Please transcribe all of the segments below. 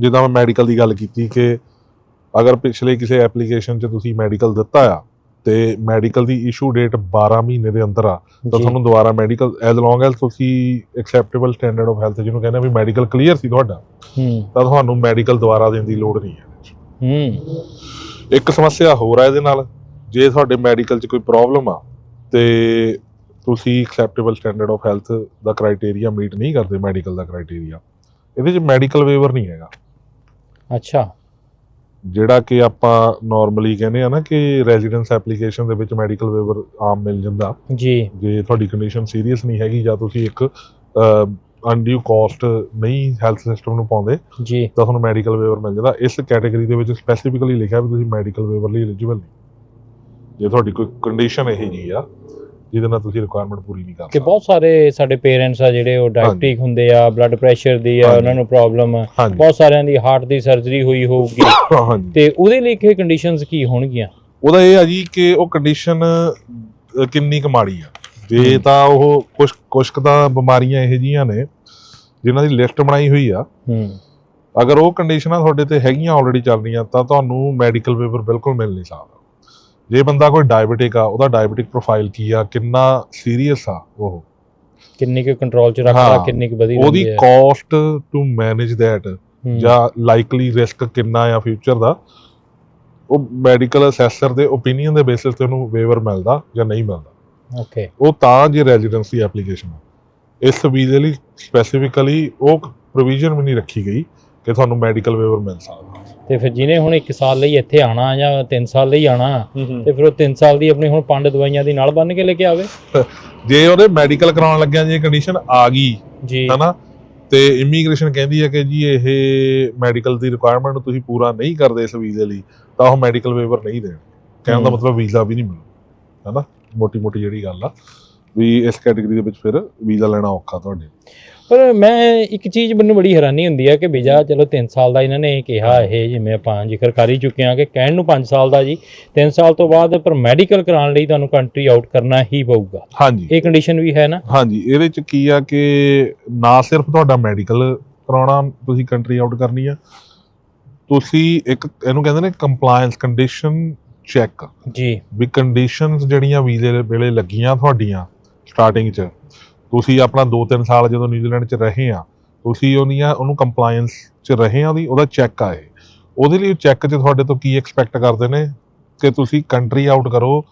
ਜਿੱਦਾਂ ਮੈਂ ਮੈਡੀਕਲ ਦੀ ਗੱਲ ਕੀਤੀ ਕਿ ਅਗਰ ਪਿਛਲੇ ਕਿਸੇ ਐਪਲੀਕੇਸ਼ਨ 'ਚ ਤੁਸੀਂ ਮੈਡੀਕਲ ਦਿੱਤਾ ਆ ਤੇ ਮੈਡੀਕਲ ਦੀ ਇਸ਼ੂ ਡੇਟ 12 ਮਹੀਨੇ ਦੇ ਅੰਦਰ ਆ ਤਾਂ। ਤੁਹਾਨੂੰ ਦੁਬਾਰਾ ਮੈਡੀਕਲ ਐਜ਼ ਲੌਂਗ ਐਜ਼ ਤੁਸੀਂ ਐਕਸੈਪਟੇਬਲ ਸਟੈਂਡਰਡ ਆਫ ਹੈਲਥ ਜਿਹਨੂੰ ਕਹਿੰਦੇ ਆ ਵੀ ਮੈਡੀਕਲ ਕਲੀਅਰ ਸੀ ਤੁਹਾਡਾ ਹੂੰ। ਤਾਂ ਤੁਹਾਨੂੰ ਮੈਡੀਕਲ ਦੁਬਾਰਾ ਦੇਣ ਦੀ ਲੋੜ ਨਹੀਂ ਹੈ। ਹੂੰ। ਇੱਕ ਸਮੱਸਿਆ ਹੋਰ ਆ ਇਹਦੇ ਨਾਲ ਜੇ ਤੁਹਾਡੇ ਮੈਡੀਕਲ 'ਚ ਕੋਈ ਪ੍ਰੋਬਲਮ ਆ ਤੇ ਤੁਸੀਂ ਐਕਸੈਪਟੇਬਲ ਸਟੈਂਡਰਡ ਆਫ ਹੈਲਥ ਦਾ ਕ੍ਰਾਈਟੇਰੀਆ ਮੀਟ ਨਹੀਂ ਕਰਦੇ ਮੈਡੀਕਲ ਦਾ ਕ੍ਰਾਈਟੇਰੀਆ ਇਹਦੇ 'ਚ ਮੈਡੀਕਲ ਵੇਵਰ ਨਹੀਂ ਹੈਗਾ। ਅੱਛਾ। ਜਿਹੜਾ ਕਿ ਆਪਾਂ ਨਾਰਮਲੀ ਕਹਿੰਦੇ ਆ ਨਾ ਕਿ ਰੈਜ਼ੀਡੈਂਸ ਐਪਲੀਕੇਸ਼ਨ ਦੇ ਵਿੱਚ ਮੈਡੀਕਲ ਵੇਵਰ ਆਮ ਮਿਲ ਜਾਂਦਾ। ਜੀ। ਜੇ ਤੁਹਾਡੀ ਕੰਡੀਸ਼ਨ ਸੀਰੀਅਸ ਨਹੀਂ ਹੈਗੀ ਜਾਂ ਤੁਸੀਂ ਇੱਕ ਅਨਡਿਊ ਕਾਸਟ ਨਹੀਂ ਹੈਲਥ ਸਿਸਟਮ ਨੂੰ ਪਾਉਂਦੇ ਜੀ। ਤਾਂ ਤੁਹਾਨੂੰ ਮੈਡੀਕਲ ਵੇਵਰ ਮਿਲ ਜਾਂਦਾ। ਇਸ ਕੈਟਾਗਰੀ ਦੇ ਵਿੱਚ ਸਪੈਸੀਫਿਕਲੀ ਲਿਖਿਆ ਵੀ ਤੁਸੀਂ ਮੈਡੀਕਲ ਵੇਵਰ ਲਈ ਐਲੀਜੀਬਲ ਨਹੀਂ। ਜੇ ਤੁਹਾਡੀ ਕੋਈ ਕੰਡੀਸ਼ਨ ਇਹੋ ਜੀ ਆ ਜਿਹਦੇ ਨਾਲ ਤੁਸੀਂ ਰਿਕੁਆਇਰਮੈਂਟ ਪੂਰੀ ਨਹੀਂ ਕਰ ਕਿ ਬਹੁਤ ਸਾਰੇ ਸਾਡੇ ਪੇਰੈਂਟਸ ਆ ਜਿਹੜੇ ਉਹ ਡਾਇਬਟਿਕ ਹੁੰਦੇ ਆ ਬਲੱਡ ਪ੍ਰੈਸ਼ਰ ਦੀ ਆ। ਉਹਨਾਂ ਨੂੰ ਪ੍ਰੋਬਲਮ ਹਾਂਜੀ। ਬਹੁਤ ਸਾਰਿਆਂ ਦੀ ਹਾਰਟ ਦੀ ਸਰਜਰੀ ਹੋਈ ਹੋਊਗੀ। ਹਾਂਜੀ। ਤੇ ਉਹਦੇ ਲਈ ਕੀ ਕੰਡੀਸ਼ਨਸ ਕੀ ਹੋਣਗੀਆਂ? ਉਹਦਾ ਇਹ ਆ ਜੀ ਕਿ ਉਹ ਕੰਡੀਸ਼ਨ ਕਿੰਨੀ ਕੁ ਮਾੜੀ ਆ। ਜੇ। ਤਾਂ ਉਹ ਕੁਝ ਕੁਝ ਕੁ ਤਾਂ ਬਿਮਾਰੀਆਂ ਇਹੋ ਜੀਆਂ ਨੇ ਜਿਨ੍ਹਾਂ ਦੀ ਲਿਸਟ ਬਣਾਈ ਹੋਈ ਆ। ਹੂੰ। ਅਗਰ ਉਹ ਕੰਡੀਸ਼ਨਾਂ ਤੁਹਾਡੇ ਤੇ ਹੈਗੀਆਂ ਆਲਰੇਡੀ ਚੱਲ ਰਹੀਆਂ ਤਾਂ ਤੁਹਾਨੂੰ ਮੈਡੀਕਲ ਪੇਪਰ ਬਿਲਕੁਲ ਮਿਲ ਨਹੀਂ ਸਕਦਾ ਜੇ ਬੰਦਾ ਕੋਈ ਡਾਇਬੀਟਿਕ ਆ ਉਹਦਾ ਡਾਇਬੀਟਿਕ ਪ੍ਰੋਫਾਈਲ ਕੀ ਆ ਕਿੰਨਾ ਸੀਰੀਅਸ ਆ ਉਹ? ਕਿੰਨੀ ਕੁ ਕੰਟਰੋਲ ਚ ਰੱਖਦਾ ਹਾਂ, ਕਿੰਨੀ ਕੁ ਵਧੀ ਉਹਦੀ ਜਾਂਦੀ ਹੈ। ਕਾਸਟ ਟੂ ਮੈਨੇਜ ਥੈਟ ਹੂੰ, ਜਾਂ ਲਾਈਕਲੀ ਰਿਸਕ ਕਿੰਨਾ ਆ ਫਿਊਚਰ ਦਾ ਉਹ ਮੈਡੀਕਲ ਅਸੈਸਰ ਦੇ ਓਪੀਨੀਅਨ ਦੇ ਬੇਸਿਸ ਤੇ ਉਹਨੂੰ ਵੇਵਰ ਮਿਲਦਾ ਜਾਂ ਨਹੀਂ ਮਿਲਦਾ। ਓਕੇ ਉਹ ਤਾਂ ਜੇ ਰੈਜ਼ੀਡੈਂਸੀ ਐਪਲੀਕੇਸ਼ਨ ਇਸ ਵੀਜ਼ੇ ਲਈ ਸਪੈਸੀਫਿਕਲੀ ਉਹ ਪ੍ਰੋਵੀਜ਼ਨ ਵੀ ਨਹੀਂ ਰੱਖੀ ਗਈ ਕਿ ਤੁਹਾਨੂੰ ਮੈਡੀਕਲ ਵੇਵਰ ਮਿਲ ਸਕਦਾ। ਤੇ ਫਿਰ ਜਿਹਨੇ ਹੁਣ 1 ਸਾਲ ਲਈ ਇੱਥੇ ਆਣਾ ਜਾਂ 3 ਸਾਲ ਲਈ ਆਣਾ ਤੇ ਫਿਰ ਉਹ 3 ਸਾਲ ਦੀ ਆਪਣੀ ਹੁਣ ਪੰਡ ਦਵਾਈਆਂ ਦੀ ਨਾਲ ਬੰਨ ਕੇ ਲੈ ਕੇ ਆਵੇ। ਜੇ ਉਹਦੇ ਮੈਡੀਕਲ ਕਰਾਉਣ ਲੱਗਿਆ ਜੇ ਕੰਡੀਸ਼ਨ ਆ ਗਈ ਜੀ। ਹਨਾ? ਤੇ ਇਮੀਗ੍ਰੇਸ਼ਨ ਕਹਿੰਦੀ ਹੈ ਕਿ ਜੀ ਇਹ ਮੈਡੀਕਲ ਦੀ ਰਿਕੁਆਇਰਮੈਂਟ ਨੂੰ ਤੁਸੀਂ ਪੂਰਾ ਨਹੀਂ ਕਰਦੇ ਇਸ ਵੀਜ਼ੇ ਲਈ ਤਾਂ ਉਹ ਮੈਡੀਕਲ ਵੇਵਰ ਨਹੀਂ ਦੇਣ। ਕਹਿਣ ਦਾ। ਮਤਲਬ ਵੀਜ਼ਾ ਵੀ ਨਹੀਂ ਮਿਲੂ ਹਨਾ? ਮੋਟੀ ਮੋਟੀ ਜਿਹੜੀ ਗੱਲ ਆ ਵੀ ਇਸ ਕੈਟਾਗਰੀ ਦੇ ਵਿੱਚ ਫਿਰ ਵੀਜ਼ਾ ਲੈਣਾ ਔਖਾ ਤੁਹਾਡੇ ਪਰ ਮੈਂ ਇੱਕ ਚੀਜ਼ ਮੈਨੂੰ ਬੜੀ ਹੈਰਾਨੀ ਹੁੰਦੀ ਹੈ ਕਿ ਵੀਜ਼ਾ ਚਲੋ 3 ਸਾਲ ਦਾ ਇਹਨਾਂ ਨੇ ਕਿਹਾ ਇਹ ਜਿਵੇਂ ਆਪਾਂ ਜ਼ਿਕਰ ਕਰ ਹੀ ਚੁੱਕੇ ਹਾਂ ਕਿ ਕਹਿਣ ਨੂੰ 5 ਸਾਲ ਦਾ ਜੀ। 3 ਸਾਲ ਤੋਂ ਬਾਅਦ ਪਰ ਮੈਡੀਕਲ ਕਰਾਉਣ ਲਈ ਤੁਹਾਨੂੰ ਕੰਟਰੀ ਆਊਟ ਕਰਨਾ ਹੀ ਪਊਗਾ। ਹਾਂਜੀ। ਇਹ ਕੰਡੀਸ਼ਨ ਵੀ ਹੈ ਨਾ? ਹਾਂਜੀ ਇਹਦੇ ਚ ਕੀ ਆ ਕਿ ਨਾ ਸਿਰਫ ਤੁਹਾਡਾ ਮੈਡੀਕਲ ਕਰਾਉਣਾ ਤੁਸੀਂ ਕੰਟਰੀ ਆਊਟ ਕਰਨੀ ਆ। ਤੁਸੀਂ ਇੱਕ ਇਹਨੂੰ ਕਹਿੰਦੇ ਨੇ ਕੰਪਲਾਈਂਸ ਕੰਡੀਸ਼ਨ ਚੈੱਕ ਜੀ। ਵੀ ਕੰਡੀਸ਼ਨਸ ਜਿਹੜੀਆਂ ਵੀਜ਼ੇ ਵੇਲੇ ਲੱਗੀਆਂ ਤੁਹਾਡੀਆਂ ਸਟਾਰਟਿੰਗ 'ਚ ਤੁਸੀਂ ਆਪਣਾ 2-3 ਸਾਲ ਜਦੋਂ ਨਿਊਜ਼ੀਲੈਂਡ 'ਚ ਰਹੇ ਆ ਤੁਸੀਂ ਉਹਨੀਆਂ ਉਹਨੂੰ ਕੰਪਲਾਈਂਸ 'ਚ ਰਹੇ ਆ ਉਹਦੀ ਉਹਦਾ ਚੈੱਕ ਆ ਇਹ। ਉਹਦੇ ਲਈ ਚੈੱਕ 'ਚ ਤੁਹਾਡੇ ਤੋਂ ਕੀ ਐਕਸਪੈਕਟ ਕਰਦੇ ਨੇ? ਕਿ ਤੁਸੀਂ ਕੰਟਰੀ ਆਊਟ ਕਰੋ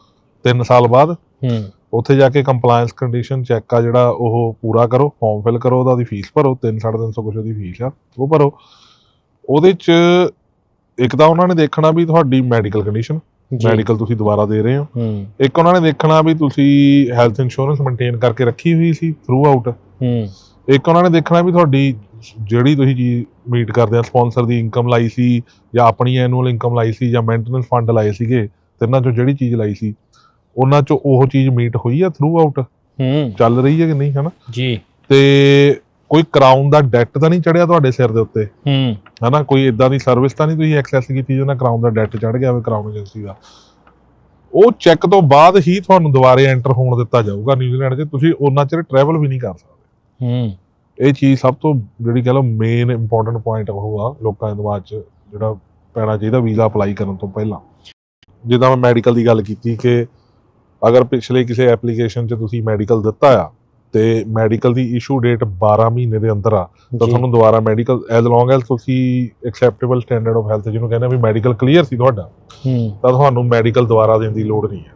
3 ਸਾਲ ਬਾਅਦ। ਹੂੰ। ਉੱਥੇ ਜਾ ਕੇ ਕੰਪਲਾਈਂਸ ਕੰਡੀਸ਼ਨ ਚੈੱਕ ਆ ਜਿਹੜਾ ਉਹ ਪੂਰਾ ਕਰੋ ਫਾਰਮ ਫਿਲ ਕਰੋ ਉਹਦਾ ਦੀ ਫੀਸ ਭਰੋ 3-350 ਕੁਛ ਉਹਦੀ ਫੀਸ ਆ ਉਹ ਭਰੋ। ਉਹਦੇ 'ਚ ਇੱਕ ਤਾਂ ਉਹਨਾਂ ਨੇ ਦੇਖਣਾ ਵੀ ਤੁਹਾਡੀ ਮੈਡੀਕਲ ਕੰਡੀਸ਼ਨ ਮੈਡੀਕਲ ਤੁਸੀਂ ਦੁਬਾਰਾ ਦੇ ਰਹੇ ਹੋ। ਇੱਕ ਉਹਨਾਂ ਨੇ ਦੇਖਣਾ ਵੀ ਤੁਸੀਂ ਹੈਲਥ ਇੰਸ਼ੋਰੈਂਸ ਮੇਨਟੇਨ ਕਰਕੇ ਰੱਖੀ ਹੋਈ ਸੀ ਥਰੂ ਆਊਟ ਇੱਕ ਉਹਨਾਂ ਨੇ ਦੇਖਣਾ ਵੀ ਤੁਹਾਡੀ ਜਿਹੜੀ ਤੁਸੀਂ ਚੀਜ਼ ਮੀਟ ਕਰਦੇ ਆ ਸਪਾਂਸਰ ਦੀ ਇਨਕਮ ਲਾਈ ਸੀ ਜਾਂ ਆਪਣੀ ਐਨੂਅਲ ਇਨਕਮ ਲਾਈ ਸੀ ਜਾਂ ਮੇਨਟੇਨੈਂਸ ਫੰਡ ਲਾਏ ਸੀਗੇ ਤਿੰਨਾਂ ਚੋਂ ਜਿਹੜੀ ਚੀਜ਼ ਲਾਈ ਸੀ ਉਹਨਾਂ ਚੋਂ ਉਹ ਚੀਜ਼ ਮੀਟ ਹੋਈ ਆ ਥਰੂ ਆਊਟ ਹੂੰ। ਚੱਲ ਰਹੀ ਹੈ ਕਿ ਨਹੀਂ ਹਨਾ? ਜੀ। ਤੇ ਕੋਈ ਕਰਾਊਨ ਦਾ ਡੈਟ ਤਾਂ ਨਹੀਂ ਚੜਿਆ ਤੁਹਾਡੇ ਸਿਰ ਦੇ ਉੱਤੇ? ਹੂੰ। ਹਨਾ ਕੋਈ ਇਦਾਂ ਦੀ ਸਰਵਿਸ ਤਾਂ ਨਹੀਂ ਤੁਸੀਂ ਐਕਸੈਸ ਕੀਤੀ ਜਿਹਨਾਂ ਕਰਾਊਨ ਦਾ ਡੈਟ ਚੜ ਗਿਆ ਹੋਵੇ ਕਰਾਊਨ ਏਜੰਸੀ ਦਾ? ਉਹ ਚੈੱਕ ਤੋਂ ਬਾਅਦ ਹੀ ਤੁਹਾਨੂੰ ਦੁਬਾਰੇ ਐਂਟਰ ਹੋਣ ਦਿੱਤਾ ਜਾਊਗਾ ਨਿਊਜ਼ੀਲੈਂਡ 'ਚ ਤੁਸੀਂ ਉਹਨਾਂ ਚਿਰ ਟਰੈਵਲ ਵੀ ਨਹੀਂ ਕਰ ਸਕਦੇ। ਹੂੰ। ਇਹ ਚੀਜ਼ ਸਭ ਤੋਂ ਜਿਹੜੀ ਕਹ ਲਓ ਮੇਨ ਇੰਪੋਰਟੈਂਟ ਪੁਆਇੰਟ ਉਹ ਆ ਲੋਕਾਂ ਦੇ ਦਿਮਾਗ 'ਚ ਜਿਹੜਾ ਪੈਣਾ ਚਾਹੀਦਾ ਵੀਜ਼ਾ ਅਪਲਾਈ ਕਰਨ ਤੋਂ ਪਹਿਲਾਂ। ਜਿੱਦਾਂ ਮੈਂ ਮੈਡੀਕਲ ਦੀ ਗੱਲ ਕੀਤੀ ਕਿ ਅਗਰ ਪਿਛਲੇ ਕਿਸੇ ਐਪਲੀਕੇਸ਼ਨ 'ਚ ਤੁਸੀਂ ਮੈਡੀਕਲ ਦਿੱਤਾ ਆ ਤੇ ਮੈਡੀਕਲ ਦੀ ਇਸ਼ੂ ਡੇਟ 12 ਮਹੀਨੇ ਦੇ ਅੰਦਰ ਆ ਤਾਂ ਤੁਹਾਨੂੰ ਦੁਬਾਰਾ ਮੈਡੀਕਲ ਐਜ਼ ਲੌਂਗ ਐਜ਼ ਤੁਸੀਂ ਐਕਸੈਪਟੇਬਲ ਸਟੈਂਡਰਡ ਆਫ ਹੈਲਥ ਜਿਹਨੂੰ ਕਹਿੰਦੇ ਆ ਵੀ ਮੈਡੀਕਲ ਕਲੀਅਰ ਸੀ ਤੁਹਾਡਾ ਹੂੰ। ਤਾਂ ਤੁਹਾਨੂੰ ਮੈਡੀਕਲ ਦੁਬਾਰਾ ਦੇਣ ਦੀ ਲੋੜ ਨਹੀਂ ਹੈ।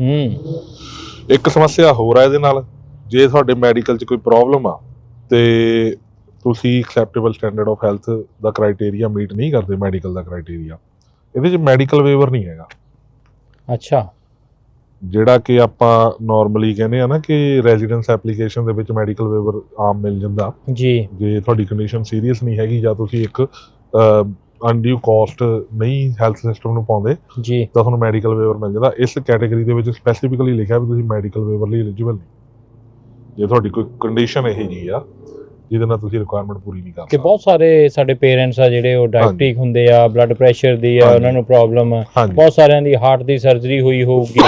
ਹੂੰ। ਇੱਕ ਸਮੱਸਿਆ ਹੋਰ ਆ ਇਹਦੇ ਨਾਲ ਜੇ ਤੁਹਾਡੇ ਮੈਡੀਕਲ 'ਚ ਕੋਈ ਪ੍ਰੋਬਲਮ ਆ ਤੇ ਤੁਸੀਂ ਐਕਸੈਪਟੇਬਲ ਸਟੈਂਡਰਡ ਆਫ ਹੈਲਥ ਦਾ ਕ੍ਰਾਈਟੇਰੀਆ ਮੀਟ ਨਹੀਂ ਕਰਦੇ ਮੈਡੀਕਲ ਦਾ ਕ੍ਰਾਈਟੇਰੀਆ ਇਹਦੇ 'ਚ ਮੈਡੀਕਲ ਵੇਵਰ ਨਹੀਂ ਹੈਗਾ। ਅੱਛਾ। ਜਿਹੜਾ ਕਿ ਆਪਾਂ ਨਾਰਮਲੀ ਕਹਿੰਦੇ ਆ ਨਾ ਕਿ ਰੈਜ਼ੀਡੈਂਸ ਐਪਲੀਕੇਸ਼ਨ ਦੇ ਵਿੱਚ ਮੈਡੀਕਲ ਵੇਵਰ ਆਮ ਮਿਲ ਜਾਂਦਾ। ਜੀ। ਜੇ ਤੁਹਾਡੀ ਕੰਡੀਸ਼ਨ ਸੀਰੀਅਸ ਨਹੀਂ ਹੈਗੀ ਜਾਂ ਤੁਸੀਂ ਇੱਕ ਅਨਡਿਊ ਕਾਸਟ ਨਹੀਂ ਹੈਲਥ ਸਿਸਟਮ ਨੂੰ ਪਾਉਂਦੇ ਜੀ। ਤਾਂ ਤੁਹਾਨੂੰ ਮੈਡੀਕਲ ਵੇਵਰ ਮਿਲ ਜਾਂਦਾ। ਇਸ ਕੈਟਾਗਰੀ ਦੇ ਵਿੱਚ ਸਪੈਸੀਫਿਕਲੀ ਲਿਖਿਆ ਵੀ ਤੁਸੀਂ ਮੈਡੀਕਲ ਵੇਵਰ ਲਈ ਐਲੀਜੀਬਲ ਨਹੀਂ। ਜੇ ਤੁਹਾਡੀ ਕੋਈ ਕੰਡੀਸ਼ਨ ਇਹੋ ਜੀ ਆ ਜਿਹਦੇ ਨਾਲ ਤੁਸੀਂ ਰਿਕੁਆਇਰਮੈਂਟ ਪੂਰੀ ਨਹੀਂ ਕਰ ਕਿ ਬਹੁਤ ਸਾਰੇ ਸਾਡੇ ਪੇਰੈਂਟਸ ਆ ਜਿਹੜੇ ਉਹ ਡਾਇਬਟਿਕ ਹੁੰਦੇ ਆ ਬਲੱਡ ਪ੍ਰੈਸ਼ਰ ਦੀ ਆ। ਉਹਨਾਂ ਨੂੰ ਪ੍ਰੋਬਲਮ ਹਾਂਜੀ। ਬਹੁਤ ਸਾਰਿਆਂ ਦੀ ਹਾਰਟ ਦੀ ਸਰਜਰੀ ਹੋਈ ਹੋਊਗੀ।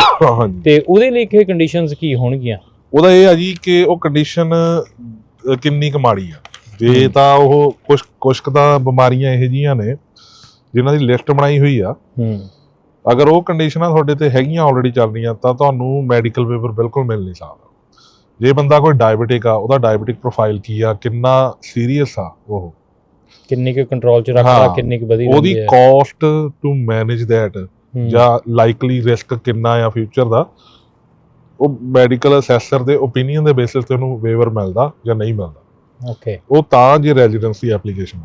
ਤੇ ਉਹਦੇ ਲਈ ਕੀ ਕੰਡੀਸ਼ਨਸ ਕੀ ਹੋਣਗੀਆਂ? ਉਹਦਾ ਇਹ ਆ ਜੀ ਕਿ ਉਹ ਕੰਡੀਸ਼ਨ ਕਿੰਨੀ ਕੁ ਮਾੜੀ ਆ। ਜੇ। ਤਾਂ ਉਹ ਕੁਝ ਕੁਝ ਤਾਂ ਬਿਮਾਰੀਆਂ ਇਹੋ ਜੀਆਂ ਨੇ ਜਿਨ੍ਹਾਂ ਦੀ ਲਿਸਟ ਬਣਾਈ ਹੋਈ ਆ। ਹੂੰ। ਅਗਰ ਉਹ ਕੰਡੀਸ਼ਨਾਂ ਤੁਹਾਡੇ ਤੇ ਹੈਗੀਆਂ ਆਲਰੇਡੀ ਚੱਲ ਰਹੀਆਂ ਤਾਂ ਤੁਹਾਨੂੰ ਮੈਡੀਕਲ ਵੇਵਰ ਬਿਲਕੁਲ ਮਿਲ ਨਹੀਂ ਸਕਦਾ ਜੇ ਬੰਦਾ ਕੋਈ ਡਾਇਬੀਟਿਕ ਆ ਉਹਦਾ ਡਾਇਬੀਟਿਕ ਪ੍ਰੋਫਾਈਲ ਕੀ ਆ ਕਿੰਨਾ ਸੀਰੀਅਸ ਆ ਉਹ? ਕਿੰਨੀ ਕੁ ਕੰਟਰੋਲ ਚ ਰੱਖਦਾ ਹਾਂ, ਕਿੰਨੀ ਕੁ ਵਧੀ ਉਹਦੀ ਰਹਿੰਦੀ ਹੈ। ਕਾਸਟ ਟੂ ਮੈਨੇਜ ਥੈਟ ਹੂੰ, ਜਾਂ ਲਾਈਕਲੀ ਰਿਸਕ ਕਿੰਨਾ ਆ ਫਿਊਚਰ ਦਾ ਉਹ ਮੈਡੀਕਲ ਅਸੈਸਰ ਦੇ ਓਪੀਨੀਅਨ ਦੇ ਬੇਸਿਸ ਤੇ ਉਹਨੂੰ ਵੇਵਰ ਮਿਲਦਾ ਜਾਂ ਨਹੀਂ ਮਿਲਦਾ। ਓਕੇ ਉਹ ਤਾਂ ਜੇ ਰੈਜ਼ੀਡੈਂਸੀ ਐਪਲੀਕੇਸ਼ਨ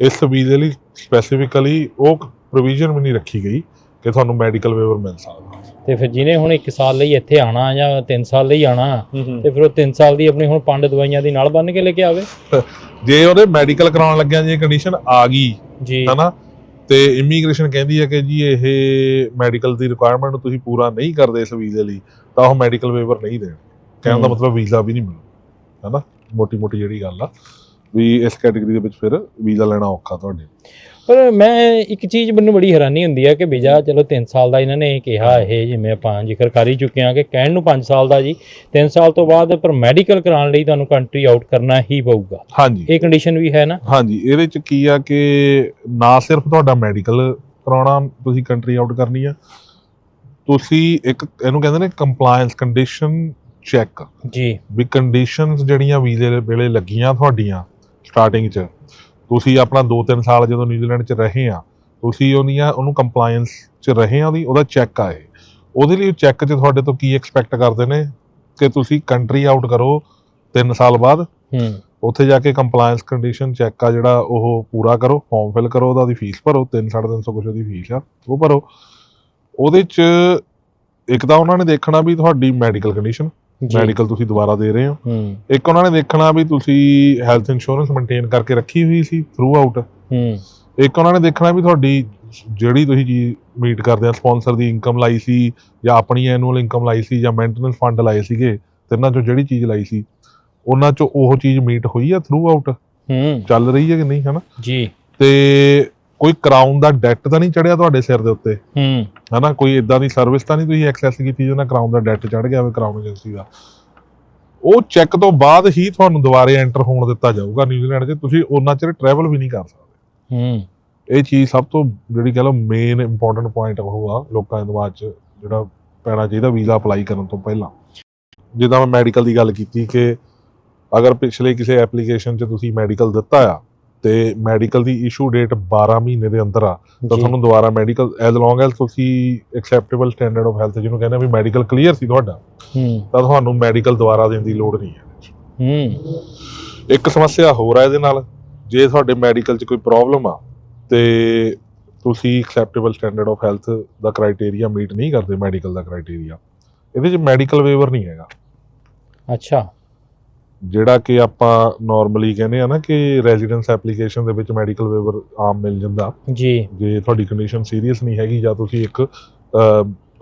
ਇਸ ਵੀਜ਼ੇ ਲਈ ਸਪੈਸੀਫਿਕਲੀ ਉਹ ਪ੍ਰੋਵੀਜ਼ਨ ਵੀ ਨਹੀਂ ਰੱਖੀ ਗਈ। ਕਿ ਤੁਹਾਨੂੰ ਮੈਡੀਕਲ ਵੇਵਰ ਮਿਲ ਸਕਦਾ। ਤੇ ਫਿਰ ਜਿਹਨੇ ਹੁਣ 1 ਸਾਲ ਲਈ ਇੱਥੇ ਆਣਾ ਜਾਂ 3 ਸਾਲ ਲਈ ਆਣਾ ਤੇ ਫਿਰ ਉਹ 3 ਸਾਲ ਦੀ ਆਪਣੀ ਹੁਣ ਪੰਡ ਦਵਾਈਆਂ ਦੀ ਨਾਲ ਬੰਨ ਕੇ ਲੈ ਕੇ ਆਵੇ। ਜੇ ਉਹਦੇ ਮੈਡੀਕਲ ਕਰਾਉਣ ਲੱਗਿਆ ਜੇ ਕੰਡੀਸ਼ਨ ਆ ਗਈ ਜੀ। ਹਨਾ? ਤੇ ਇਮੀਗ੍ਰੇਸ਼ਨ ਕਹਿੰਦੀ ਹੈ ਕਿ ਜੀ ਇਹ ਮੈਡੀਕਲ ਦੀ ਰਿਕੁਆਇਰਮੈਂਟ ਨੂੰ ਤੁਸੀਂ ਪੂਰਾ ਨਹੀਂ ਕਰਦੇ ਇਸ ਵੀਜ਼ੇ ਲਈ ਤਾਂ ਉਹ ਮੈਡੀਕਲ ਵੇਵਰ ਨਹੀਂ ਦੇਣ। ਕਹਿਣ ਦਾ। ਮਤਲਬ ਵੀਜ਼ਾ ਵੀ ਨਹੀਂ ਮਿਲੂ ਹਨਾ? ਮੋਟੀ ਮੋਟੀ ਜਿਹੜੀ ਗੱਲ ਆ। ਵੀ ਇਸ ਕੈਟਾਗਰੀ ਦੇ ਵਿੱਚ ਫਿਰ ਵੀਜ਼ਾ ਲੈਣਾ ਔਖਾ ਤੁਹਾਡੇ ਪਰ ਮੈਂ ਇੱਕ ਚੀਜ਼ ਮੈਨੂੰ ਬੜੀ ਹੈਰਾਨੀ ਹੁੰਦੀ ਹੈ ਕਿ ਵੀਜ਼ਾ ਚਲੋ 3 ਸਾਲ ਦਾ ਇਹਨਾਂ ਨੇ ਕਿਹਾ ਇਹ ਜਿਵੇਂ ਆਪਾਂ ਜ਼ਿਕਰ ਕਰ ਹੀ ਚੁੱਕੇ ਹਾਂ ਕਿ ਕਹਿਣ ਨੂੰ 5 ਸਾਲ ਦਾ ਜੀ। 3 ਸਾਲ ਤੋਂ ਬਾਅਦ ਪਰ ਮੈਡੀਕਲ ਕਰਾਉਣ ਲਈ ਤੁਹਾਨੂੰ ਕੰਟਰੀ ਆਊਟ ਕਰਨਾ ਹੀ ਪਊਗਾ। ਹਾਂਜੀ। ਇਹ ਕੰਡੀਸ਼ਨ ਵੀ ਹੈ ਨਾ? ਹਾਂਜੀ ਇਹਦੇ ਚ ਕੀ ਆ ਕਿ ਨਾ ਸਿਰਫ ਤੁਹਾਡਾ ਮੈਡੀਕਲ ਕਰਾਉਣਾ ਤੁਸੀਂ ਕੰਟਰੀ ਆਊਟ ਕਰਨੀ ਆ। ਤੁਸੀਂ ਇੱਕ ਇਹਨੂੰ ਕਹਿੰਦੇ ਨੇ ਕੰਪਲਾਈਂਸ ਕੰਡੀਸ਼ਨ ਚੈੱਕ ਜੀ। ਵੀ ਕੰਡੀਸ਼ਨਸ ਜਿਹੜੀਆਂ ਵੀਜ਼ੇ ਵੇਲੇ ਲੱਗੀਆਂ ਤੁਹਾਡੀਆਂ ਸਟਾਰਟਿੰਗ 'ਚ। ਤੁਸੀਂ ਆਪਣਾ 2-3 ਸਾਲ ਜਦੋਂ ਨਿਊਜ਼ੀਲੈਂਡ 'ਚ ਰਹੇ ਆ ਤੁਸੀਂ ਉਹਨੀਆਂ ਉਹਨੂੰ ਕੰਪਲਾਈਂਸ 'ਚ ਰਹੇ ਆ ਉਹਦੀ ਉਹਦਾ ਚੈੱਕ ਆਏ ਉਹਦੇ ਲਈ ਚੈੱਕ 'ਚ ਤੁਹਾਡੇ ਤੋਂ ਕੀ ਐਕਸਪੈਕਟ ਕਰਦੇ ਨੇ? ਕਿ ਤੁਸੀਂ ਕੰਟਰੀ ਆਊਟ ਕਰੋ 3 ਸਾਲ ਬਾਅਦ। ਹੂੰ। ਉੱਥੇ ਜਾ ਕੇ ਕੰਪਲਾਈਂਸ ਕੰਡੀਸ਼ਨ ਚੈੱਕ ਆ ਜਿਹੜਾ ਉਹ ਪੂਰਾ ਕਰੋ ਫਾਰਮ ਫਿਲ ਕਰੋ ਉਹਦਾ ਦੀ ਫੀਸ ਭਰੋ 3-350 ਕੁਛ ਉਹਦੀ ਫੀਸ ਆ ਉਹ ਭਰੋ। ਉਹਦੇ 'ਚ ਇੱਕ ਤਾਂ ਉਹਨਾਂ ਨੇ ਦੇਖਣਾ ਵੀ ਤੁਹਾਡੀ ਮੈਡੀਕਲ ਕੰਡੀਸ਼ਨ ਮੈਡੀਕਲ ਤੁਸੀਂ ਦੁਬਾਰਾ ਦੇ ਰਹੇ ਹੋ। ਇੱਕ ਉਹਨਾਂ ਨੇ ਦੇਖਣਾ ਵੀ ਤੁਸੀਂ ਹੈਲਥ ਇੰਸ਼ੋਰੈਂਸ ਮੇਨਟੇਨ ਕਰਕੇ ਰੱਖੀ ਹੋਈ ਸੀ ਥਰੂ ਆਊਟ ਇੱਕ ਉਹਨਾਂ ਨੇ ਦੇਖਣਾ ਵੀ ਤੁਹਾਡੀ ਜਿਹੜੀ ਤੁਸੀਂ ਚੀਜ਼ ਮੀਟ ਕਰਦੇ ਆ ਸਪਾਂਸਰ ਦੀ ਇਨਕਮ ਲਾਈ ਸੀ ਜਾਂ ਆਪਣੀ ਐਨੂਅਲ ਇਨਕਮ ਲਾਈ ਸੀ ਜਾਂ ਮੇਨਟੇਨੈਂਸ ਫੰਡ ਲਾਏ ਸੀਗੇ ਤਿੰਨਾਂ ਚੋਂ ਜਿਹੜੀ ਚੀਜ਼ ਲਾਈ ਸੀ ਉਹਨਾਂ ਚੋਂ ਉਹ ਚੀਜ਼ ਮੀਟ ਹੋਈ ਆ ਥਰੂ ਆਊਟ ਹੂੰ। ਚੱਲ ਰਹੀ ਹੈ ਕਿ ਨਹੀਂ ਹਨਾ? ਜੀ। ਤੇ ਕੋਈ ਕਰਾਊਨ ਦਾ ਡੈਟ ਤਾਂ ਨਹੀਂ ਚੜਿਆ ਤੁਹਾਡੇ ਸਿਰ ਦੇ ਉੱਤੇ? ਹੂੰ। ਹਨਾ ਕੋਈ ਇਦਾਂ ਦੀ ਸਰਵਿਸ ਤਾਂ ਨਹੀਂ ਤੁਸੀਂ ਐਕਸੈਸ ਕੀਤੀ ਜਿਹਨਾਂ ਕਰਾਊਨ ਦਾ ਡੈਟ ਚੜ ਗਿਆ ਹੋਵੇ ਕਰਾਊਨ ਏਜੰਸੀ ਦਾ? ਉਹ ਚੈੱਕ ਤੋਂ ਬਾਅਦ ਹੀ ਤੁਹਾਨੂੰ ਦੁਬਾਰੇ ਐਂਟਰ ਹੋਣ ਦਿੱਤਾ ਜਾਊਗਾ ਨਿਊਜ਼ੀਲੈਂਡ 'ਚ ਤੁਸੀਂ ਉਹਨਾਂ ਚਿਰ ਟਰੈਵਲ ਵੀ ਨਹੀਂ ਕਰ ਸਕਦੇ। ਹੂੰ। ਇਹ ਚੀਜ਼ ਸਭ ਤੋਂ ਜਿਹੜੀ ਕਹ ਲਓ ਮੇਨ ਇੰਪੋਰਟੈਂਟ ਪੁਆਇੰਟ ਉਹ ਆ ਲੋਕਾਂ ਦੇ ਦਿਮਾਗ 'ਚ ਜਿਹੜਾ ਪੈਣਾ ਚਾਹੀਦਾ ਵੀਜ਼ਾ ਅਪਲਾਈ ਕਰਨ ਤੋਂ ਪਹਿਲਾਂ। ਜਿੱਦਾਂ ਮੈਂ ਮੈਡੀਕਲ ਦੀ ਗੱਲ ਕੀਤੀ ਕਿ ਅਗਰ ਪਿਛਲੇ ਕਿਸੇ ਐਪਲੀਕੇਸ਼ਨ 'ਚ ਤੁਸੀਂ ਮੈਡੀਕਲ ਦਿੱਤਾ ਆ ਤੇ ਮੈਡੀਕਲ ਦੀ ਇਸ਼ੂ ਡੇਟ 12 ਮਹੀਨੇ ਦੇ ਅੰਦਰ ਆ ਤਾਂ ਤੁਹਾਨੂੰ ਦੁਬਾਰਾ ਮੈਡੀਕਲ ਐਜ਼ ਲੌਂਗ ਐਜ਼ ਤੁਸੀਂ ਐਕਸੈਪਟੇਬਲ ਸਟੈਂਡਰਡ ਆਫ ਹੈਲਥ ਜਿਹਨੂੰ ਕਹਿੰਦੇ ਆ ਵੀ ਮੈਡੀਕਲ ਕਲੀਅਰ ਸੀ ਤੁਹਾਡਾ ਹੂੰ। ਤਾਂ ਤੁਹਾਨੂੰ ਮੈਡੀਕਲ ਦੁਬਾਰਾ ਦੇਣ ਦੀ ਲੋੜ ਨਹੀਂ ਹੈ। ਹੂੰ। ਇੱਕ ਸਮੱਸਿਆ ਹੋਰ ਆ ਇਹਦੇ ਨਾਲ ਜੇ ਤੁਹਾਡੇ ਮੈਡੀਕਲ 'ਚ ਕੋਈ ਪ੍ਰੋਬਲਮ ਆ ਤੇ ਤੁਸੀਂ ਐਕਸੈਪਟੇਬਲ ਸਟੈਂਡਰਡ ਆਫ ਹੈਲਥ ਦਾ ਕ੍ਰਾਈਟੇਰੀਆ ਮੀਟ ਨਹੀਂ ਕਰਦੇ ਮੈਡੀਕਲ ਦਾ ਕ੍ਰਾਈਟੇਰੀਆ ਇਹਦੇ 'ਚ ਮੈਡੀਕਲ ਵੇਵਰ ਨਹੀਂ ਹੈਗਾ। ਅੱਛਾ। ਜਿਹੜਾ ਕਿ ਆਪਾਂ ਨਾਰਮਲੀ ਕਹਿੰਦੇ ਆ ਨਾ ਕਿ ਰੈਜ਼ੀਡੈਂਸ ਐਪਲੀਕੇਸ਼ਨ ਦੇ ਵਿੱਚ ਮੈਡੀਕਲ ਵੇਵਰ ਆਮ ਮਿਲ ਜਾਂਦਾ। ਜੀ। ਜੇ ਤੁਹਾਡੀ ਕੰਡੀਸ਼ਨ ਸੀਰੀਅਸ ਨਹੀਂ ਹੈਗੀ ਜਾਂ ਤੁਸੀਂ ਇੱਕ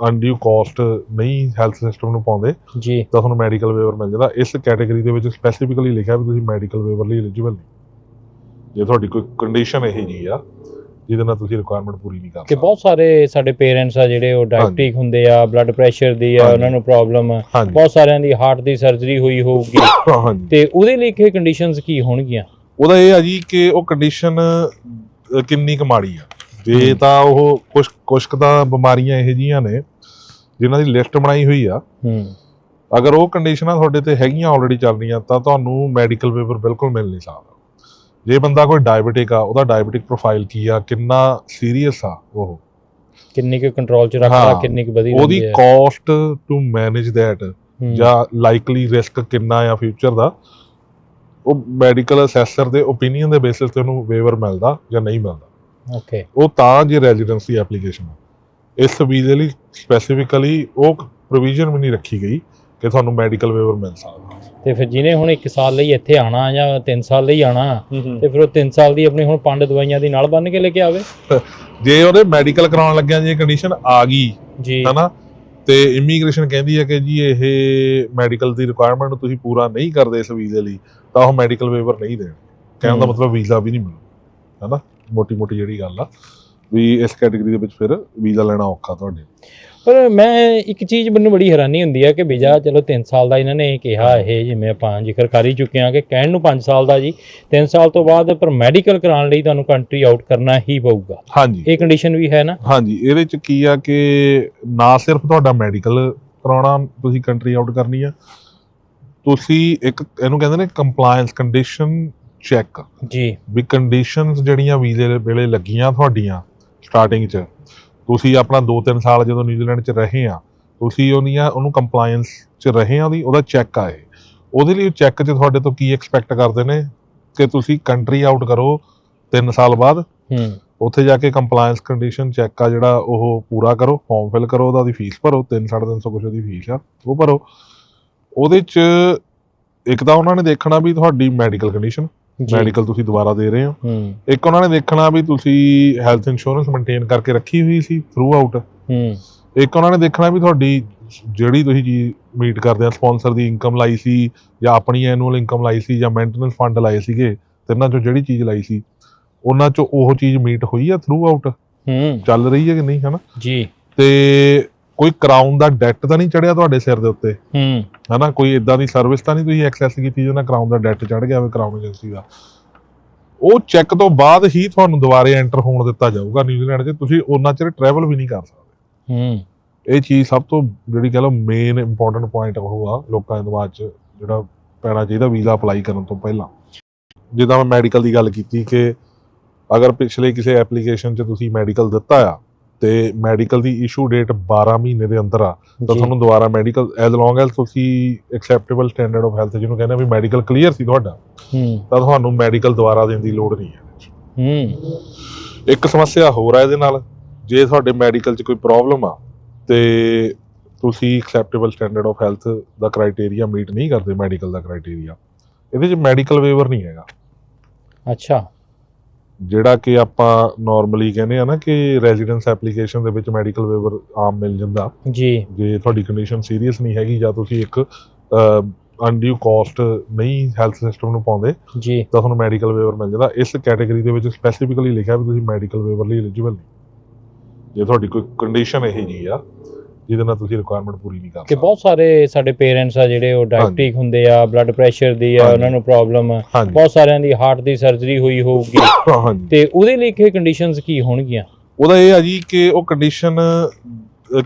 ਅਨਡਿਊ ਕਾਸਟ ਨਹੀਂ ਹੈਲਥ ਸਿਸਟਮ ਨੂੰ ਪਾਉਂਦੇ ਜੀ। ਤਾਂ ਤੁਹਾਨੂੰ ਮੈਡੀਕਲ ਵੇਵਰ ਮਿਲ ਜਾਂਦਾ। ਇਸ ਕੈਟਾਗਰੀ ਦੇ ਵਿੱਚ ਸਪੈਸੀਫਿਕਲੀ ਲਿਖਿਆ ਵੀ ਤੁਸੀਂ ਮੈਡੀਕਲ ਵੇਵਰ ਲਈ ਐਲੀਜੀਬਲ ਨਹੀਂ। ਜੇ ਤੁਹਾਡੀ ਕੋਈ ਕੰਡੀਸ਼ਨ ਇਹੋ ਜੀ ਆ ਜਿਹਦੇ ਨਾਲ ਤੁਸੀਂ ਰਿਕੁਆਇਰਮੈਂਟ ਪੂਰੀ ਨਹੀਂ ਕਰ ਕਿ ਬਹੁਤ ਸਾਰੇ ਸਾਡੇ ਪੇਰੈਂਟਸ ਆ ਜਿਹੜੇ ਉਹ ਡਾਇਬਟਿਕ ਹੁੰਦੇ ਆ ਬਲੱਡ ਪ੍ਰੈਸ਼ਰ ਦੀ ਆ। ਉਹਨਾਂ ਨੂੰ ਪ੍ਰੋਬਲਮ ਹਾਂਜੀ। ਬਹੁਤ ਸਾਰਿਆਂ ਦੀ ਹਾਰਟ ਦੀ ਸਰਜਰੀ ਹੋਈ ਹੋਊਗੀ। ਹਾਂਜੀ। ਤੇ ਉਹਦੇ ਲਈ ਕੀ ਕੰਡੀਸ਼ਨਸ ਕੀ ਹੋਣਗੀਆਂ? ਉਹਦਾ ਇਹ ਆ ਜੀ ਕਿ ਉਹ ਕੰਡੀਸ਼ਨ ਕਿੰਨੀ ਕੁ ਮਾੜੀ ਆ। ਜੇ ਹਮ। ਤਾਂ ਉਹ ਕੁਝ ਕੁਝ ਕੁ ਤਾਂ ਬਿਮਾਰੀਆਂ ਇਹੋ ਜੀਆਂ ਨੇ ਜਿਨ੍ਹਾਂ ਦੀ ਲਿਸਟ ਬਣਾਈ ਹੋਈ ਆ। ਹੂੰ। ਅਗਰ ਉਹ ਕੰਡੀਸ਼ਨਾਂ ਤੁਹਾਡੇ ਤੇ ਹੈਗੀਆਂ ਆਲਰੇਡੀ ਚੱਲ ਰਹੀਆਂ ਤਾਂ ਤੁਹਾਨੂੰ ਮੈਡੀਕਲ ਵੇਵਰ ਬਿਲਕੁਲ ਮਿਲ ਨਹੀਂ ਸਕਦਾ ਜੇ ਬੰਦਾ ਕੋਈ ਡਾਇਬੀਟਿਕ ਆ ਉਹਦਾ ਡਾਇਬੀਟਿਕ ਪ੍ਰੋਫਾਈਲ ਕੀ ਆ ਕਿੰਨਾ ਸੀਰੀਅਸ ਆ ਉਹ? ਕਿੰਨੀ ਕੁ ਕੰਟਰੋਲ ਚ ਰੱਖਦਾ ਕਿੰਨੀ ਕੁ ਵਧੀ ਉਹਦੀ ਕਾਸਟ ਟੂ ਮੈਨੇਜ ਥੈਟ ਜਾਂ ਲਾਈਕਲੀ ਰਿਸਕ ਕਿੰਨਾ ਆ ਫਿਊਚਰ ਦਾ ਉਹ ਮੈਡੀਕਲ ਅਸੈਸਰ ਦੇ ਓਪੀਨੀਅਨ ਦੇ ਬੇਸਿਸ ਤੇ ਉਹਨੂੰ ਵੇਵਰ ਮਿਲਦਾ ਜਾਂ ਨਹੀਂ ਮਿਲਦਾ। ਓਕੇ ਉਹ ਤਾਂ ਜੇ ਰੈਜ਼ੀਡੈਂਸੀ ਐਪਲੀਕੇਸ਼ਨ ਆ। ਇਸ ਵੀਜ਼ੇ ਲਈ ਸਪੈਸੀਫਿਕਲੀ ਉਹ ਪ੍ਰੋਵੀਜ਼ਨ ਵੀ ਨਹੀਂ ਰੱਖੀ ਗਈ ਕਿ ਤੁਹਾਨੂੰ ਮੈਡੀਕਲ ਵੇਵਰ ਮਿਲ ਸਕਦਾ। ਤੇ ਫਿਰ ਜਿਹਨੇ ਹੁਣ 1 ਸਾਲ ਲਈ ਇੱਥੇ ਆਣਾ ਜਾਂ 3 ਸਾਲ ਲਈ ਆਣਾ ਤੇ ਫਿਰ ਉਹ 3 ਸਾਲ ਦੀ ਆਪਣੀ ਹੁਣ ਪੰਡ ਦਵਾਈਆਂ ਦੀ ਨਾਲ ਬੰਨ ਕੇ ਲੈ ਕੇ ਆਵੇ। ਜੇ ਉਹਦੇ ਮੈਡੀਕਲ ਕਰਾਉਣ ਲੱਗਿਆ ਜੇ ਕੰਡੀਸ਼ਨ ਆ ਗਈ ਜੀ। ਹਨਾ? ਤੇ ਇਮੀਗ੍ਰੇਸ਼ਨ ਕਹਿੰਦੀ ਹੈ ਕਿ ਜੀ ਇਹ ਮੈਡੀਕਲ ਦੀ ਰਿਕੁਆਇਰਮੈਂਟ ਨੂੰ ਤੁਸੀਂ ਪੂਰਾ ਨਹੀਂ ਕਰਦੇ ਇਸ ਵੀਜ਼ੇ ਲਈ ਤਾਂ ਉਹ ਮੈਡੀਕਲ ਵੇਵਰ ਨਹੀਂ ਦੇਣ। ਕਹਿਣ ਦਾ। ਮਤਲਬ ਵੀਜ਼ਾ ਵੀ ਨਹੀਂ ਮਿਲੂ ਹਨਾ? ਮੋਟੀ ਮੋਟੀ ਜਿਹੜੀ ਗੱਲ ਆ ਵੀ ਇਸ ਕੈਟਾਗਰੀ ਦੇ ਵਿੱਚ ਫਿਰ ਵੀਜ਼ਾ ਲੈਣਾ ਔਖਾ ਤੁਹਾਡੇ। ਪਰ ਮੈਂ ਇੱਕ ਚੀਜ਼ ਮੈਨੂੰ ਬੜੀ ਹੈਰਾਨੀ ਹੁੰਦੀ ਹੈ ਕਿ ਵੀਜ਼ਾ ਚਲੋ 3 ਸਾਲ ਦਾ ਇਹਨਾਂ ਨੇ ਕਿਹਾ ਇਹ ਜਿਵੇਂ ਆਪਾਂ ਜ਼ਿਕਰ ਕਰ ਹੀ ਚੁੱਕੇ ਹਾਂ ਕਿ ਕਹਿਣ ਨੂੰ 5 ਸਾਲ ਦਾ ਜੀ। 3 ਸਾਲ ਤੋਂ ਬਾਅਦ ਪਰ ਮੈਡੀਕਲ ਕਰਾਉਣ ਲਈ ਤੁਹਾਨੂੰ ਕੰਟਰੀ ਆਊਟ ਕਰਨਾ ਹੀ ਪਊਗਾ। ਹਾਂਜੀ। ਇਹ ਕੰਡੀਸ਼ਨ ਵੀ ਹੈ ਨਾ? ਹਾਂਜੀ ਇਹਦੇ ਚ ਕੀ ਆ ਕਿ ਨਾ ਸਿਰਫ ਤੁਹਾਡਾ ਮੈਡੀਕਲ ਕਰਾਉਣਾ ਤੁਸੀਂ ਕੰਟਰੀ ਆਊਟ ਕਰਨੀ ਆ। ਤੁਸੀਂ ਇੱਕ ਇਹਨੂੰ ਕਹਿੰਦੇ ਨੇ ਕੰਪਲਾਈਂਸ ਕੰਡੀਸ਼ਨ ਚੈੱਕ ਜੀ। ਵੀ ਕੰਡੀਸ਼ਨਸ ਜਿਹੜੀਆਂ ਵੀਜ਼ੇ ਵੇਲੇ ਲੱਗੀਆਂ ਤੁਹਾਡੀਆਂ ਸਟਾਰਟਿੰਗ 'ਚ ਤੁਸੀਂ ਆਪਣਾ 2-3 ਸਾਲ ਜਦੋਂ ਨਿਊਜ਼ੀਲੈਂਡ 'ਚ ਰਹੇ ਆ ਤੁਸੀਂ ਉਹਨੀਆਂ ਉਹਨੂੰ ਕੰਪਲਾਈਂਸ 'ਚ ਰਹੇ ਆ ਉਹਦੀ ਉਹਦਾ ਚੈੱਕ ਆਏ ਉਹਦੇ ਲਈ ਚੈੱਕ 'ਚ ਤੁਹਾਡੇ ਤੋਂ ਕੀ ਐਕਸਪੈਕਟ ਕਰਦੇ ਨੇ? ਕਿ ਤੁਸੀਂ ਕੰਟਰੀ ਆਊਟ ਕਰੋ 3 ਸਾਲ ਬਾਅਦ। ਹੂੰ। ਉੱਥੇ ਜਾ ਕੇ ਕੰਪਲਾਈਂਸ ਕੰਡੀਸ਼ਨ ਚੈੱਕ ਆ ਜਿਹੜਾ ਉਹ ਪੂਰਾ ਕਰੋ ਫਾਰਮ ਫਿਲ ਕਰੋ ਉਹਦਾ ਦੀ ਫੀਸ ਭਰੋ 3-350 ਕੁਛ ਉਹਦੀ ਫੀਸ ਆ ਉਹ ਭਰੋ। ਉਹਦੇ 'ਚ ਇੱਕ ਤਾਂ ਉਹਨਾਂ ਨੇ ਦੇਖਣਾ ਵੀ ਤੁਹਾਡੀ ਮੈਡੀਕਲ ਕੰਡੀਸ਼ਨ ਮੈਡੀਕਲ ਤੁਸੀਂ ਦੁਬਾਰਾ ਦੇ ਰਹੇ ਹੋ। ਇੱਕ ਉਹਨਾਂ ਨੇ ਦੇਖਣਾ ਵੀ ਤੁਸੀਂ ਹੈਲਥ ਇੰਸ਼ੋਰੈਂਸ ਮੇਨਟੇਨ ਕਰਕੇ ਰੱਖੀ ਹੋਈ ਸੀ ਥਰੂ ਆਊਟ ਇੱਕ ਉਹਨਾਂ ਨੇ ਦੇਖਣਾ ਵੀ ਤੁਹਾਡੀ ਜਿਹੜੀ ਤੁਸੀਂ ਚੀਜ਼ ਮੀਟ ਕਰਦੇ ਆ ਸਪਾਂਸਰ ਦੀ ਇਨਕਮ ਲਾਈ ਸੀ ਜਾਂ ਆਪਣੀ ਐਨੂਅਲ ਇਨਕਮ ਲਾਈ ਸੀ ਜਾਂ ਮੇਨਟੇਨੈਂਸ ਫੰਡ ਲਾਏ ਸੀਗੇ ਤਿੰਨਾਂ ਚੋਂ ਜਿਹੜੀ ਚੀਜ਼ ਲਾਈ ਸੀ ਉਹਨਾਂ ਚੋਂ ਉਹ ਚੀਜ਼ ਮੀਟ ਹੋਈ ਆ ਥਰੂ ਆਊਟ ਹੂੰ। ਚੱਲ ਰਹੀ ਹੈ ਕਿ ਨਹੀਂ ਹਨਾ? ਜੀ। ਤੇ ਕੋਈ ਕਰਾਊਨ ਦਾ ਡੈਟ ਤਾਂ ਨਹੀਂ ਚੜਿਆ ਤੁਹਾਡੇ ਸਿਰ ਦੇ ਉੱਤੇ? ਹੂੰ। ਹਨਾ ਕੋਈ ਇਦਾਂ ਦੀ ਸਰਵਿਸ ਤਾਂ ਨਹੀਂ ਤੁਸੀਂ ਐਕਸੈਸ ਕੀਤੀ ਜਿਹਨਾਂ ਕਰਾਊਨ ਦਾ ਡੈਟ ਚੜ ਗਿਆ ਹੋਵੇ ਕਰਾਊਨ ਏਜੰਸੀ ਦਾ? ਉਹ ਚੈੱਕ ਤੋਂ ਬਾਅਦ ਹੀ ਤੁਹਾਨੂੰ ਦੁਬਾਰੇ ਐਂਟਰ ਹੋਣ ਦਿੱਤਾ ਜਾਊਗਾ ਨਿਊਜ਼ੀਲੈਂਡ 'ਚ। ਤੁਸੀਂ ਉਹਨਾਂ ਚਿਰ ਟਰੈਵਲ ਵੀ ਨਹੀਂ ਕਰ ਸਕਦੇ। ਹੂੰ। ਇਹ ਚੀਜ਼ ਸਭ ਤੋਂ ਜਿਹੜੀ ਕਹ ਲਓ ਮੇਨ ਇੰਪੋਰਟੈਂਟ ਪੁਆਇੰਟ ਉਹ ਆ ਲੋਕਾਂ ਦੇ ਦਿਮਾਗ 'ਚ ਜਿਹੜਾ ਪੈਣਾ ਚਾਹੀਦਾ ਵੀਜ਼ਾ ਅਪਲਾਈ ਕਰਨ ਤੋਂ ਪਹਿਲਾਂ। ਜਿੱਦਾਂ ਮੈਂ ਮੈਡੀਕਲ ਦੀ ਗੱਲ ਕੀਤੀ ਕਿ ਅਗਰ ਪਿਛਲੇ ਕਿਸੇ ਐਪਲੀਕੇਸ਼ਨ 'ਚ ਤੁਸੀਂ ਮੈਡੀਕਲ ਦਿੱਤਾ ਆ ਤੇ ਮੈਡੀਕਲ ਦੀ ਇਸ਼ੂ ਡੇਟ 12 ਮਹੀਨੇ ਦੇ ਅੰਦਰ ਆ ਤਾਂ ਤੁਹਾਨੂੰ ਦੁਬਾਰਾ ਮੈਡੀਕਲ ਐਜ਼ ਲੌਂਗ ਐਜ਼ ਤੁਸੀਂ ਐਕਸੈਪਟੇਬਲ ਸਟੈਂਡਰਡ ਆਫ ਹੈਲਥ ਜਿਹਨੂੰ ਕਹਿੰਦੇ ਆ ਵੀ ਮੈਡੀਕਲ ਕਲੀਅਰ ਸੀ ਤੁਹਾਡਾ ਹੂੰ। ਤਾਂ ਤੁਹਾਨੂੰ ਮੈਡੀਕਲ ਦੁਬਾਰਾ ਦੇਣ ਦੀ ਲੋੜ ਨਹੀਂ ਹੈ। ਹੂੰ। ਇੱਕ ਸਮੱਸਿਆ ਹੋਰ ਆ ਇਹਦੇ ਨਾਲ ਜੇ ਤੁਹਾਡੇ ਮੈਡੀਕਲ 'ਚ ਕੋਈ ਪ੍ਰੋਬਲਮ ਆ ਤੇ ਤੁਸੀਂ ਐਕਸੈਪਟੇਬਲ ਸਟੈਂਡਰਡ ਆਫ ਹੈਲਥ ਦਾ ਕ੍ਰਾਈਟੇਰੀਆ ਮੀਟ ਨਹੀਂ ਕਰਦੇ ਮੈਡੀਕਲ ਦਾ ਕ੍ਰਾਈਟੇਰੀਆ ਇਹਦੇ 'ਚ ਮੈਡੀਕਲ ਵੇਵਰ ਨਹੀਂ ਹੈਗਾ। ਅੱਛਾ। ਜਿਹੜਾ ਕਿ ਆਪਾਂ ਨਾਰਮਲੀ ਕਹਿੰਦੇ ਆ ਨਾ ਕਿ ਰੈਜ਼ੀਡੈਂਸ ਐਪਲੀਕੇਸ਼ਨ ਦੇ ਵਿੱਚ ਮੈਡੀਕਲ ਵੇਵਰ ਆਮ ਮਿਲ ਜਾਂਦਾ। ਜੀ। ਜੇ ਤੁਹਾਡੀ ਕੰਡੀਸ਼ਨ ਸੀਰੀਅਸ ਨਹੀਂ ਹੈਗੀ ਜਾਂ ਤੁਸੀਂ ਇੱਕ ਅਨਡਿਊ ਕਾਸਟ ਨਹੀਂ ਹੈਲਥ ਸਿਸਟਮ ਨੂੰ ਪਾਉਂਦੇ ਜੀ। ਤਾਂ ਤੁਹਾਨੂੰ ਮੈਡੀਕਲ ਵੇਵਰ ਮਿਲ ਜਾਂਦਾ। ਇਸ ਕੈਟਾਗਰੀ ਦੇ ਵਿੱਚ ਸਪੈਸੀਫਿਕਲੀ ਲਿਖਿਆ ਵੀ ਤੁਸੀਂ ਮੈਡੀਕਲ ਵੇਵਰ ਲਈ ਐਲੀਜੀਬਲ ਨਹੀਂ। ਜੇ ਤੁਹਾਡੀ ਕੋਈ ਕੰਡੀਸ਼ਨ ਇਹ ਜੀ ਆ ਜਿਹਦੇ ਨਾਲ ਤੁਸੀਂ ਰਿਕੁਆਇਰਮੈਂਟ ਪੂਰੀ ਨਹੀਂ ਕਰ ਕਿ ਬਹੁਤ ਸਾਰੇ ਸਾਡੇ ਪੇਰੈਂਟਸ ਆ ਜਿਹੜੇ ਉਹ ਡਾਇਬਟਿਕ ਹੁੰਦੇ ਆ ਬਲੱਡ ਪ੍ਰੈਸ਼ਰ ਦੀ ਆ। ਉਹਨਾਂ ਨੂੰ ਪ੍ਰੋਬਲਮ ਹਾਂਜੀ। ਬਹੁਤ ਸਾਰਿਆਂ ਦੀ ਹਾਰਟ ਦੀ ਸਰਜਰੀ ਹੋਈ ਹੋਊਗੀ। ਹਾਂਜੀ। ਤੇ ਉਹਦੇ ਲਈ ਕੀ ਕੰਡੀਸ਼ਨਸ ਕੀ ਹੋਣਗੀਆਂ? ਉਹਦਾ ਇਹ ਆ ਜੀ ਕਿ ਉਹ ਕੰਡੀਸ਼ਨ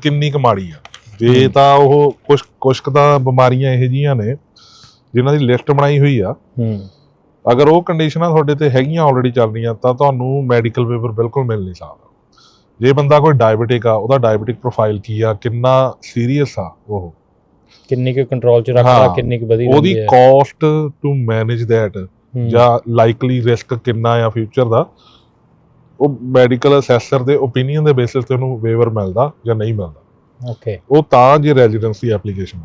ਕਿੰਨੀ ਕੁ ਮਾੜੀ ਆ। ਜੇ। ਤਾਂ ਉਹ ਕੁਝ ਕੁਝ ਕੁ ਤਾਂ ਬਿਮਾਰੀਆਂ ਇਹ ਜੀਆਂ ਨੇ ਜਿਨ੍ਹਾਂ ਦੀ ਲਿਸਟ ਬਣਾਈ ਹੋਈ ਆ। ਹੂੰ। ਅਗਰ ਉਹ ਕੰਡੀਸ਼ਨਾਂ ਤੁਹਾਡੇ ਤੇ ਹੈਗੀਆਂ ਆਲਰੇਡੀ ਚੱਲ ਰਹੀਆਂ ਤਾਂ ਤੁਹਾਨੂੰ ਮੈਡੀਕਲ ਵੇਵਰ ਬਿਲਕੁਲ ਮਿਲ ਨਹੀਂ ਸਕਦਾ ਜੇ ਬੰਦਾ ਕੋਈ ਡਾਇਬੀਟਿਕ ਆ ਉਹਦਾ ਡਾਇਬੀਟਿਕ ਪ੍ਰੋਫਾਈਲ ਕੀ ਆ ਕਿੰਨਾ ਸੀਰੀਅਸ ਆ ਉਹ? ਕਿੰਨੀ ਕੁ ਕੰਟਰੋਲ ਚ ਰੱਖਦਾ ਕਿੰਨੀ ਕੁ ਵਧੀ ਉਹਦੀ ਕਾਸਟ ਟੂ ਮੈਨੇਜ ਥੈਟ ਜਾਂ ਲਾਈਕਲੀ ਰਿਸਕ ਕਿੰਨਾ ਆ ਫਿਊਚਰ ਦਾ ਉਹ ਮੈਡੀਕਲ ਅਸੈਸਰ ਦੇ ਓਪੀਨੀਅਨ ਦੇ ਬੇਸਿਸ ਤੇ ਉਹਨੂੰ ਵੇਵਰ ਮਿਲਦਾ ਜਾਂ ਨਹੀਂ ਮਿਲਦਾ। ਓਕੇ ਉਹ ਤਾਂ ਜੇ ਰੈਜ਼ੀਡੈਂਸੀ ਐਪਲੀਕੇਸ਼ਨ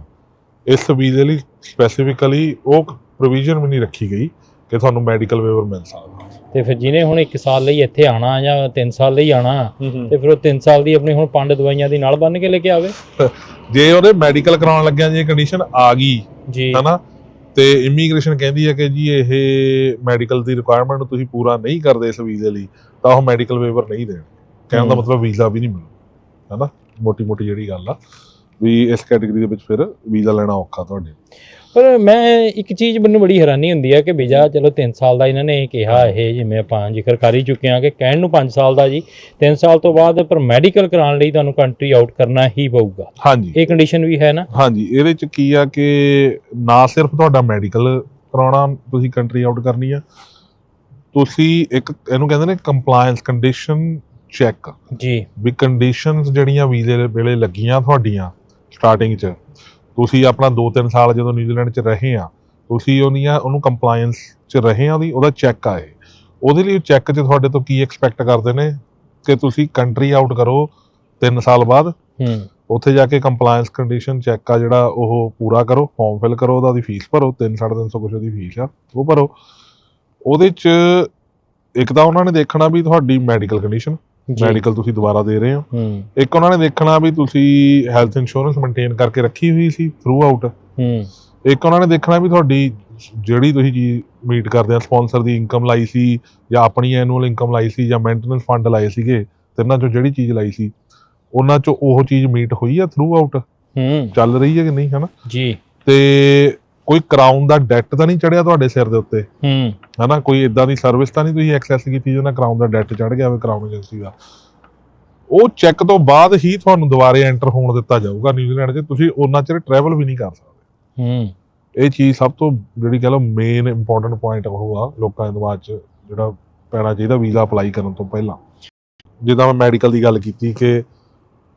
ਇਸ ਵੀਜ਼ੇ ਲਈ ਸਪੈਸੀਫਿਕਲੀ ਉਹ ਪ੍ਰੋਵੀਜ਼ਨ ਵੀ ਨਹੀਂ ਰੱਖੀ ਗਈ। ਕਿ ਤੁਹਾਨੂੰ ਮੈਡੀਕਲ ਵੇਵਰ ਮਿਲ ਸਕਦਾ। ਤੇ ਫਿਰ ਜਿਹਨੇ ਹੁਣ 1 ਸਾਲ ਲਈ ਇੱਥੇ ਆਣਾ ਜਾਂ 3 ਸਾਲ ਲਈ ਆਣਾ ਤੇ ਫਿਰ ਉਹ 3 ਸਾਲ ਦੀ ਆਪਣੀ ਹੁਣ ਪੰਡ ਦਵਾਈਆਂ ਦੀ ਨਾਲ ਬੰਨ ਕੇ ਲੈ ਕੇ ਆਵੇ। ਜੇ ਉਹਦੇ ਮੈਡੀਕਲ ਕਰਾਉਣ ਲੱਗਿਆ ਜੇ ਕੰਡੀਸ਼ਨ ਆ ਗਈ ਜੀ। ਹਨਾ? ਤੇ ਇਮੀਗ੍ਰੇਸ਼ਨ ਕਹਿੰਦੀ ਹੈ ਕਿ ਜੀ ਇਹ ਮੈਡੀਕਲ ਦੀ ਰਿਕੁਆਇਰਮੈਂਟ ਨੂੰ ਤੁਸੀਂ ਪੂਰਾ ਨਹੀਂ ਕਰਦੇ ਇਸ ਵੀਜ਼ੇ ਲਈ ਤਾਂ ਉਹ ਮੈਡੀਕਲ ਵੇਵਰ ਨਹੀਂ ਦੇਣ। ਕਹਿਣ ਦਾ। ਮਤਲਬ ਵੀਜ਼ਾ ਵੀ ਨਹੀਂ ਮਿਲੂ ਹਨਾ? ਮੋਟੀ ਮੋਟੀ ਜਿਹੜੀ ਗੱਲ ਆ ਵੀ ਇਸ ਕੈਟਾਗਰੀ ਦੇ ਵਿੱਚ ਫਿਰ ਵੀਜ਼ਾ ਲੈਣਾ ਔਖਾ ਤੁਹਾਡੇ ਪਰ ਮੈਂ ਇੱਕ ਚੀਜ਼ ਮੈਨੂੰ ਬੜੀ ਹੈਰਾਨੀ ਹੁੰਦੀ ਹੈ ਕਿ ਵੀਜ਼ਾ ਚਲੋ 3 ਸਾਲ ਦਾ ਇਹਨਾਂ ਨੇ ਕਿਹਾ ਇਹ ਜਿਵੇਂ ਆਪਾਂ ਜ਼ਿਕਰ ਕਰ ਹੀ ਚੁੱਕੇ ਹਾਂ ਕਿ ਕਹਿਣ ਨੂੰ 5 ਸਾਲ ਦਾ ਜੀ। 3 ਸਾਲ ਤੋਂ ਬਾਅਦ ਪਰ ਮੈਡੀਕਲ ਕਰਾਉਣ ਲਈ ਤੁਹਾਨੂੰ ਕੰਟਰੀ ਆਊਟ ਕਰਨਾ ਹੀ ਪਊਗਾ। ਹਾਂਜੀ। ਇਹ ਕੰਡੀਸ਼ਨ ਵੀ ਹੈ ਨਾ? ਹਾਂਜੀ ਇਹਦੇ ਚ ਕੀ ਆ ਕਿ ਨਾ ਸਿਰਫ ਤੁਹਾਡਾ ਮੈਡੀਕਲ ਕਰਾਉਣਾ ਤੁਸੀਂ ਕੰਟਰੀ ਆਊਟ ਕਰਨੀ ਆ। ਤੁਸੀਂ ਇੱਕ ਇਹਨੂੰ ਕਹਿੰਦੇ ਨੇ ਕੰਪਲਾਈਂਸ ਕੰਡੀਸ਼ਨ ਚੈੱਕ ਜੀ। ਵੀ ਕੰਡੀਸ਼ਨਸ ਜਿਹੜੀਆਂ ਵੀਜ਼ੇ ਵੇਲੇ ਲੱਗੀਆਂ ਤੁਹਾਡੀਆਂ ਸਟਾਰਟਿੰਗ 'ਚ ਤੁਸੀਂ ਆਪਣਾ 2-3 ਸਾਲ ਜਦੋਂ ਨਿਊਜ਼ੀਲੈਂਡ 'ਚ ਰਹੇ ਆ ਤੁਸੀਂ ਉਹਨੀਆਂ ਉਹਨੂੰ ਕੰਪਲਾਈਂਸ 'ਚ ਰਹੇ ਆ ਉਹਦੀ ਉਹਦਾ ਚੈੱਕ ਆਏ ਉਹਦੇ ਲਈ ਚੈੱਕ 'ਚ ਤੁਹਾਡੇ ਤੋਂ ਕੀ ਐਕਸਪੈਕਟ ਕਰਦੇ ਨੇ? ਕਿ ਤੁਸੀਂ ਕੰਟਰੀ ਆਊਟ ਕਰੋ 3 ਸਾਲ ਬਾਅਦ ਹੂੰ। ਉੱਥੇ ਜਾ ਕੇ ਕੰਪਲਾਈਂਸ ਕੰਡੀਸ਼ਨ ਚੈੱਕ ਆ ਜਿਹੜਾ ਉਹ ਪੂਰਾ ਕਰੋ ਫਾਰਮ ਫਿਲ ਕਰੋ ਉਹਦਾ ਦੀ ਫੀਸ ਭਰੋ 3-350 ਕੁਛ ਉਹਦੀ ਫੀਸ ਆ ਉਹ ਭਰੋ। ਉਹਦੇ 'ਚ ਇੱਕ ਤਾਂ ਉਹਨਾਂ ਨੇ ਦੇਖਣਾ ਵੀ ਤੁਹਾਡੀ ਮੈਡੀਕਲ ਕੰਡੀਸ਼ਨ ਮੈਡੀਕਲ ਤੁਸੀਂ ਦੁਬਾਰਾ ਦੇ ਰਹੇ ਹੋ। ਇੱਕ ਉਹਨਾਂ ਨੇ ਦੇਖਣਾ ਵੀ ਤੁਸੀਂ ਹੈਲਥ ਇੰਸ਼ੋਰੈਂਸ ਮੇਨਟੇਨ ਕਰਕੇ ਰੱਖੀ ਹੋਈ ਸੀ ਥਰੂ ਆਊਟ ਇੱਕ ਉਹਨਾਂ ਨੇ ਦੇਖਣਾ ਵੀ ਤੁਹਾਡੀ ਜਿਹੜੀ ਤੁਸੀਂ ਚੀਜ਼ ਮੀਟ ਕਰਦੇ ਆ ਸਪਾਂਸਰ ਦੀ ਇਨਕਮ ਲਾਈ ਸੀ ਜਾਂ ਆਪਣੀ ਐਨੂਅਲ ਇਨਕਮ ਲਾਈ ਸੀ ਜਾਂ ਮੇਨਟੇਨੈਂਸ ਫੰਡ ਲਾਏ ਸੀਗੇ ਤਿੰਨਾਂ ਚੋਂ ਜਿਹੜੀ ਚੀਜ਼ ਲਾਈ ਸੀ ਉਹਨਾਂ ਚੋਂ ਉਹ ਚੀਜ਼ ਮੀਟ ਹੋਈ ਆ ਥਰੂ ਆਊਟ ਹੂੰ। ਚੱਲ ਰਹੀ ਹੈ ਕਿ ਨਹੀਂ ਹਨਾ? ਜੀ। ਤੇ ਕੋਈ ਕਰਾਊਨ ਦਾ ਡੈਟ ਤਾਂ ਨਹੀਂ ਚੜਿਆ ਤੁਹਾਡੇ ਸਿਰ ਦੇ ਉੱਤੇ? ਹੂੰ। ਹਨਾ ਕੋਈ ਇਦਾਂ ਦੀ ਸਰਵਿਸ ਤਾਂ ਨਹੀਂ ਤੁਸੀਂ ਐਕਸੈਸ ਕੀਤੀ ਜਿਹਨਾਂ ਕਰਾਊਨ ਦਾ ਡੈਟ ਚੜ ਗਿਆ ਹੋਵੇ ਕਰਾਊਨ ਏਜੰਸੀ ਦਾ? ਉਹ ਚੈੱਕ ਤੋਂ ਬਾਅਦ ਹੀ ਤੁਹਾਨੂੰ ਦੁਬਾਰੇ ਐਂਟਰ ਹੋਣ ਦਿੱਤਾ ਜਾਊਗਾ ਨਿਊਜ਼ੀਲੈਂਡ 'ਚ ਤੁਸੀਂ ਉਹਨਾਂ ਚਿਰ ਟਰੈਵਲ ਵੀ ਨਹੀਂ ਕਰ ਸਕਦੇ। ਹੂੰ। ਇਹ ਚੀਜ਼ ਸਭ ਤੋਂ ਜਿਹੜੀ ਕਹ ਲਓ ਮੇਨ ਇੰਪੋਰਟੈਂਟ ਪੁਆਇੰਟ ਉਹ ਆ ਲੋਕਾਂ ਦੇ ਦਿਮਾਗ 'ਚ ਜਿਹੜਾ ਪੈਣਾ ਚਾਹੀਦਾ ਵੀਜ਼ਾ ਅਪਲਾਈ ਕਰਨ ਤੋਂ ਪਹਿਲਾਂ। ਜਿੱਦਾਂ ਮੈਂ ਮੈਡੀਕਲ ਦੀ ਗੱਲ ਕੀਤੀ ਕਿ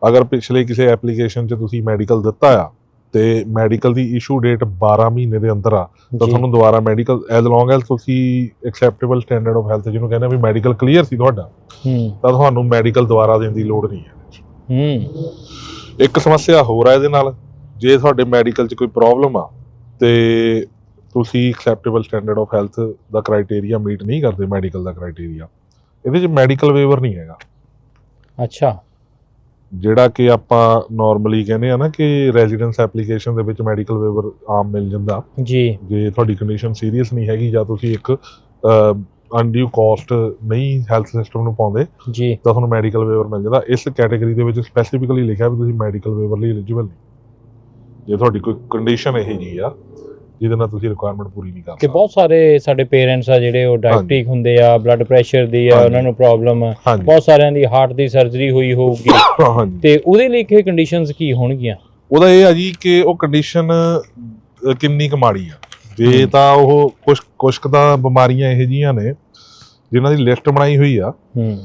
ਅਗਰ ਪਿਛਲੇ ਕਿਸੇ ਐਪਲੀਕੇਸ਼ਨ 'ਚ ਤੁਸੀਂ ਮੈਡੀਕਲ ਦਿੱਤਾ ਆ ਤੇ ਮੈਡੀਕਲ ਦੀ ਇਸ਼ੂ ਡੇਟ 12 ਮਹੀਨੇ ਦੇ ਅੰਦਰ ਆ ਤਾਂ ਤੁਹਾਨੂੰ ਦੁਬਾਰਾ ਮੈਡੀਕਲ ਐਜ਼ ਲੌਂਗ ਐਜ਼ ਤੁਸੀਂ ਐਕਸੈਪਟੇਬਲ ਸਟੈਂਡਰਡ ਆਫ ਹੈਲਥ ਜਿਹਨੂੰ ਕਹਿੰਦੇ ਆ ਵੀ ਮੈਡੀਕਲ ਕਲੀਅਰ ਸੀ ਤੁਹਾਡਾ ਹੂੰ। ਤਾਂ ਤੁਹਾਨੂੰ ਮੈਡੀਕਲ ਦੁਬਾਰਾ ਦੇਣ ਦੀ ਲੋੜ ਨਹੀਂ ਹੈ। ਹੂੰ। ਇੱਕ ਸਮੱਸਿਆ ਹੋਰ ਆ ਇਹਦੇ ਨਾਲ ਜੇ ਤੁਹਾਡੇ ਮੈਡੀਕਲ 'ਚ ਕੋਈ ਪ੍ਰੋਬਲਮ ਆ ਤੇ ਤੁਸੀਂ ਐਕਸੈਪਟੇਬਲ ਸਟੈਂਡਰਡ ਆਫ ਹੈਲਥ ਦਾ ਕ੍ਰਾਈਟੇਰੀਆ ਮੀਟ ਨਹੀਂ ਕਰਦੇ ਮੈਡੀਕਲ ਦਾ ਕ੍ਰਾਈਟੇਰੀਆ ਇਹਦੇ 'ਚ ਮੈਡੀਕਲ ਵੇਵਰ ਨਹੀਂ ਹੈਗਾ। ਅੱਛਾ। ਜਿਹੜਾ ਕਿ ਆਪਾਂ ਨਾਰਮਲੀ ਕਹਿੰਦੇ ਆ ਨਾ ਕਿ ਰੈਜ਼ੀਡੈਂਸ ਐਪਲੀਕੇਸ਼ਨ ਦੇ ਵਿੱਚ ਮੈਡੀਕਲ ਵੇਵਰ ਆਮ ਮਿਲ ਜਾਂਦਾ। ਜੀ। ਜੇ ਤੁਹਾਡੀ ਕੰਡੀਸ਼ਨ ਸੀਰੀਅਸ ਨਹੀਂ ਹੈਗੀ ਜਾਂ ਤੁਸੀਂ ਇੱਕ ਅਨਡਿਊ ਕਾਸਟ ਨਹੀਂ ਹੈਲਥ ਸਿਸਟਮ ਨੂੰ ਪਾਉਂਦੇ ਜੀ। ਤਾਂ ਤੁਹਾਨੂੰ ਮੈਡੀਕਲ ਵੇਵਰ ਮਿਲ ਜਾਂਦਾ। ਇਸ ਕੈਟਾਗਰੀ ਦੇ ਵਿੱਚ ਸਪੈਸੀਫਿਕਲੀ ਲਿਖਿਆ ਵੀ ਤੁਸੀਂ ਮੈਡੀਕਲ ਵੇਵਰ ਲਈ ਐਲੀਜੀਬਲ ਨਹੀਂ। ਜੇ ਤੁਹਾਡੀ ਕੋਈ ਕੰਡੀਸ਼ਨ ਇਹ ਜੀ ਆ ਜਿਹਦੇ ਨਾਲ ਤੁਸੀਂ ਰਿਕੁਆਇਰਮੈਂਟ ਪੂਰੀ ਨਹੀਂ ਕਰ ਕਿ ਬਹੁਤ ਸਾਰੇ ਸਾਡੇ ਪੇਰੈਂਟਸ ਆ ਜਿਹੜੇ ਉਹ ਡਾਇਬਟਿਕ ਹੁੰਦੇ ਆ ਬਲੱਡ ਪ੍ਰੈਸ਼ਰ ਦੀ ਆ। ਉਹਨਾਂ ਨੂੰ ਪ੍ਰੋਬਲਮ ਹਾਂਜੀ। ਬਹੁਤ ਸਾਰਿਆਂ ਦੀ ਹਾਰਟ ਦੀ ਸਰਜਰੀ ਹੋਈ ਹੋਊਗੀ। ਹਾਂਜੀ। ਤੇ ਉਹਦੇ ਲਈ ਕੀ ਕੰਡੀਸ਼ਨਸ ਕੀ ਹੋਣਗੀਆਂ? ਉਹਦਾ ਇਹ ਆ ਜੀ ਕਿ ਉਹ ਕੰਡੀਸ਼ਨ ਕਿੰਨੀ ਕੁ ਮਾੜੀ ਆ। ਜੇ ਹਮ। ਤਾਂ ਉਹ ਕੁਝ ਕੁਝ ਕੁ ਤਾਂ ਬਿਮਾਰੀਆਂ ਇਹੋ ਜੀਆਂ ਨੇ ਜਿਨ੍ਹਾਂ ਦੀ ਲਿਸਟ ਬਣਾਈ ਹੋਈ ਆ। ਹੂੰ।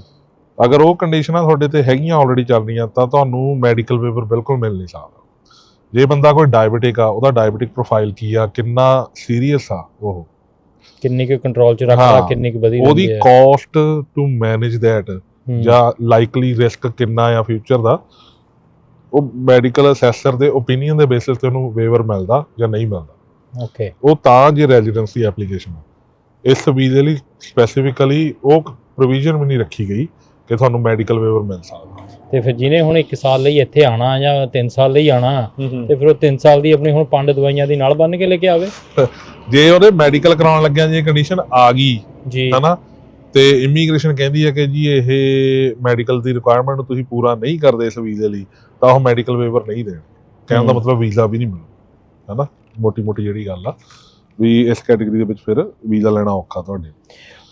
ਅਗਰ ਉਹ ਕੰਡੀਸ਼ਨਾਂ ਤੁਹਾਡੇ ਤੇ ਹੈਗੀਆਂ ਆਲਰੇਡੀ ਚੱਲ ਰਹੀਆਂ ਤਾਂ ਤੁਹਾਨੂੰ ਮੈਡੀਕਲ ਪੇਪਰ ਬਿਲਕੁਲ ਮਿਲ ਨਹੀਂ ਸਕਦਾ ਜੇ ਬੰਦਾ ਕੋਈ ਡਾਇਬੀਟਿਕ ਆ ਉਹਦਾ ਡਾਇਬੀਟਿਕ ਪ੍ਰੋਫਾਈਲ ਕੀ ਆ ਕਿੰਨਾ ਸੀਰੀਅਸ ਆ ਉਹ? ਕਿੰਨੀ ਕੁ ਕੰਟਰੋਲ ਚ ਰੱਖਦਾ ਕਿੰਨੀ ਕੁ ਵਧੀ ਉਹਦੀ ਕਾਸਟ ਟੂ ਮੈਨੇਜ ਥੈਟ ਜਾਂ ਲਾਈਕਲੀ ਰਿਸਕ ਕਿੰਨਾ ਆ ਫਿਊਚਰ ਦਾ ਉਹ ਮੈਡੀਕਲ ਅਸੈਸਰ ਦੇ ਓਪੀਨੀਅਨ ਦੇ ਬੇਸਿਸ ਤੇ ਉਹਨੂੰ ਵੇਵਰ ਮਿਲਦਾ ਜਾਂ ਨਹੀਂ ਮਿਲਦਾ। ਓਕੇ ਉਹ ਤਾਂ ਜੇ ਰੈਜ਼ੀਡੈਂਸੀ ਐਪਲੀਕੇਸ਼ਨ ਇਸ ਵੀਜ਼ੇ ਲਈ ਸਪੈਸੀਫਿਕਲੀ ਉਹ ਪ੍ਰੋਵੀਜ਼ਨ ਵੀ ਨਹੀਂ ਰੱਖੀ ਗਈ ਕਿ ਤੁਹਾਨੂੰ ਮੈਡੀਕਲ ਵੇਵਰ ਮਿਲ ਸਕਦਾ। ਤੇ ਫਿਰ ਜਿਹਨੇ ਹੁਣ 1 ਸਾਲ ਲਈ ਇੱਥੇ ਆਣਾ ਜਾਂ 3 ਸਾਲ ਲਈ ਆਣਾ ਤੇ ਫਿਰ ਉਹ 3 ਸਾਲ ਦੀ ਆਪਣੀ ਹੁਣ ਪੰਡ ਦਵਾਈਆਂ ਦੀ ਨਾਲ ਬੰਨ ਕੇ ਲੈ ਕੇ ਆਵੇ। ਜੇ ਉਹਦੇ ਮੈਡੀਕਲ ਕਰਾਉਣ ਲੱਗਿਆ ਜੇ ਕੰਡੀਸ਼ਨ ਆ ਗਈ ਜੀ। ਹਨਾ? ਤੇ ਇਮੀਗ੍ਰੇਸ਼ਨ ਕਹਿੰਦੀ ਹੈ ਕਿ ਜੀ ਇਹ ਮੈਡੀਕਲ ਦੀ ਰਿਕੁਆਇਰਮੈਂਟ ਨੂੰ ਤੁਸੀਂ ਪੂਰਾ ਨਹੀਂ ਕਰਦੇ ਇਸ ਵੀਜ਼ੇ ਲਈ ਤਾਂ ਉਹ ਮੈਡੀਕਲ ਵੇਵਰ ਨਹੀਂ ਦੇਣ। ਕਹਿਣ ਦਾ। ਮਤਲਬ ਵੀਜ਼ਾ ਵੀ ਨਹੀਂ ਮਿਲੂ ਹਨਾ? ਮੋਟੀ ਮੋਟੀ ਜਿਹੜੀ ਗੱਲ ਆ ਵੀ ਇਸ ਕੈਟਾਗਰੀ ਦੇ ਵਿੱਚ ਫਿਰ ਵੀਜ਼ਾ ਲੈਣਾ ਔਖਾ ਤੁਹਾਡੇ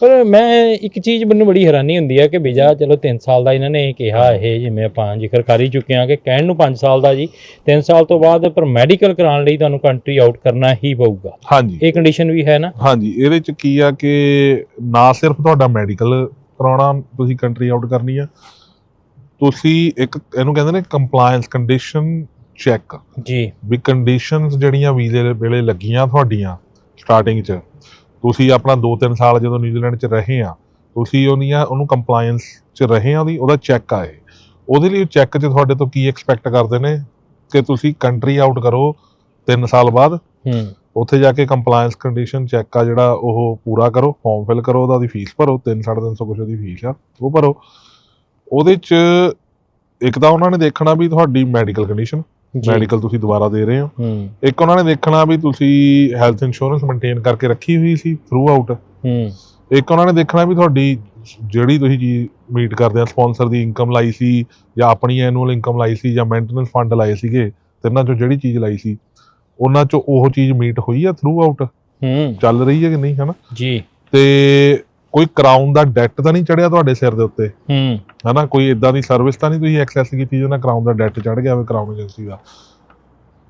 ਪਰ ਮੈਂ ਇੱਕ ਚੀਜ਼ ਮੈਨੂੰ ਬੜੀ ਹੈਰਾਨੀ ਹੁੰਦੀ ਹੈ ਕਿ ਵੀਜ਼ਾ ਚਲੋ 3 ਸਾਲ ਦਾ ਇਹਨਾਂ ਨੇ ਕਿਹਾ ਇਹ ਜਿਵੇਂ ਆਪਾਂ ਜ਼ਿਕਰ ਕਰ ਹੀ ਚੁੱਕੇ ਹਾਂ ਕਿ ਕਹਿਣ ਨੂੰ 5 ਸਾਲ ਦਾ ਜੀ। 3 ਸਾਲ ਤੋਂ ਬਾਅਦ ਪਰ ਮੈਡੀਕਲ ਕਰਾਉਣ ਲਈ ਤੁਹਾਨੂੰ ਕੰਟਰੀ ਆਊਟ ਕਰਨਾ ਹੀ ਪਊਗਾ। ਹਾਂਜੀ। ਇਹ ਕੰਡੀਸ਼ਨ ਵੀ ਹੈ ਨਾ? ਹਾਂਜੀ ਇਹਦੇ ਚ ਕੀ ਆ ਕਿ ਨਾ ਸਿਰਫ ਤੁਹਾਡਾ ਮੈਡੀਕਲ ਕਰਾਉਣਾ ਤੁਸੀਂ ਕੰਟਰੀ ਆਊਟ ਕਰਨੀ ਆ। ਤੁਸੀਂ ਇੱਕ ਇਹਨੂੰ ਕਹਿੰਦੇ ਨੇ ਕੰਪਲਾਈਂਸ ਕੰਡੀਸ਼ਨ ਚੈੱਕ ਜੀ। ਵੀ ਕੰਡੀਸ਼ਨਸ ਜਿਹੜੀਆਂ ਵੀਜ਼ੇ ਵੇਲੇ ਲੱਗੀਆਂ ਤੁਹਾਡੀਆਂ ਸਟਾਰਟਿੰਗ 'ਚ ਤੁਸੀਂ ਆਪਣਾ 2-3 ਸਾਲ ਜਦੋਂ ਨਿਊਜ਼ੀਲੈਂਡ 'ਚ ਰਹੇ ਆ ਤੁਸੀਂ ਉਹਨੀਆਂ ਉਹਨੂੰ ਕੰਪਲਾਈਂਸ 'ਚ ਰਹੇ ਆ ਉਹਦੀ ਉਹਦਾ ਚੈੱਕ ਆ ਇਹ। ਉਹਦੇ ਲਈ ਚੈੱਕ 'ਚ ਤੁਹਾਡੇ ਤੋਂ ਕੀ ਐਕਸਪੈਕਟ ਕਰਦੇ ਨੇ? ਕਿ ਤੁਸੀਂ ਕੰਟਰੀ ਆਊਟ ਕਰੋ 3 ਸਾਲ ਬਾਅਦ ਹੂੰ। ਉੱਥੇ ਜਾ ਕੇ ਕੰਪਲਾਈਂਸ ਕੰਡੀਸ਼ਨ ਚੈੱਕ ਆ ਜਿਹੜਾ ਉਹ ਪੂਰਾ ਕਰੋ ਫਾਰਮ ਫਿਲ ਕਰੋ ਉਹਦਾ ਦੀ ਫੀਸ ਭਰੋ 3-350 ਕੁਛ ਉਹਦੀ ਫੀਸ ਆ ਉਹ ਭਰੋ। ਉਹਦੇ 'ਚ ਇੱਕ ਤਾਂ ਉਹਨਾਂ ਨੇ ਦੇਖਣਾ ਵੀ ਤੁਹਾਡੀ ਮੈਡੀਕਲ ਕੰਡੀਸ਼ਨ ਮੈਡੀਕਲ ਤੁਸੀਂ ਦੁਬਾਰਾ ਦੇ ਰਹੇ ਹੋ। ਇੱਕ ਉਹਨਾਂ ਨੇ ਦੇਖਣਾ ਵੀ ਤੁਸੀਂ ਹੈਲਥ ਇੰਸ਼ੋਰੈਂਸ ਮੇਨਟੇਨ ਕਰਕੇ ਰੱਖੀ ਹੋਈ ਸੀ ਥਰੂ ਆਊਟ ਇੱਕ ਉਹਨਾਂ ਨੇ ਦੇਖਣਾ ਵੀ ਤੁਹਾਡੀ ਜਿਹੜੀ ਤੁਸੀਂ ਚੀਜ਼ ਮੀਟ ਕਰਦੇ ਆ ਸਪਾਂਸਰ ਦੀ ਇਨਕਮ ਲਾਈ ਸੀ ਜਾਂ ਆਪਣੀ ਐਨੂਅਲ ਇਨਕਮ ਲਾਈ ਸੀ ਜਾਂ ਮੇਨਟੇਨੈਂਸ ਫੰਡ ਲਾਏ ਸੀਗੇ ਤਿੰਨਾਂ ਚੋਂ ਜਿਹੜੀ ਚੀਜ਼ ਲਾਈ ਸੀ ਉਹਨਾਂ ਚੋਂ ਉਹ ਚੀਜ਼ ਮੀਟ ਹੋਈ ਆ ਥਰੂ ਆਊਟ ਹੂੰ। ਚੱਲ ਰਹੀ ਹੈ ਕਿ ਨਹੀਂ ਹਨਾ? ਜੀ। ਤੇ ਕੋਈ ਕਰਾਊਨ ਦਾ ਡੈਟ ਤਾਂ ਨਹੀਂ ਚੜਿਆ ਤੁਹਾਡੇ ਸਿਰ ਦੇ ਉੱਤੇ? ਹੂੰ। ਹਨਾ ਕੋਈ ਇਦਾਂ ਦੀ ਸਰਵਿਸ ਤਾਂ ਨਹੀਂ ਤੁਸੀਂ ਐਕਸੈਸ ਕੀਤੀ ਜਿਹਨਾਂ ਕਰਾਊਨ ਦਾ ਡੈਟ ਚੜ ਗਿਆ ਹੋਵੇ ਕਰਾਊਨ ਏਜੰਸੀ ਦਾ?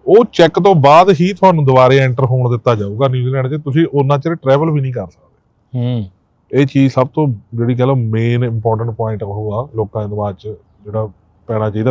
ਉਹ ਚੈੱਕ ਤੋਂ ਬਾਅਦ ਹੀ ਤੁਹਾਨੂੰ ਦੁਬਾਰੇ ਐਂਟਰ ਹੋਣ ਦਿੱਤਾ ਜਾਊਗਾ ਨਿਊਜ਼ੀਲੈਂਡ 'ਚ ਤੁਸੀਂ ਉਹਨਾਂ ਚਿਰ ਟਰੈਵਲ ਵੀ ਨਹੀਂ ਕਰ ਸਕਦੇ। ਹੂੰ। ਇਹ ਚੀਜ਼ ਸਭ ਤੋਂ ਜਿਹੜੀ ਕਹ ਲਓ ਮੇਨ ਇੰਪੋਰਟੈਂਟ ਪੁਆਇੰਟ ਉਹ ਆ ਲੋਕਾਂ ਦੇ ਦਿਮਾਗ 'ਚ ਜਿਹੜਾ ਪੈਣਾ ਚਾਹੀਦਾ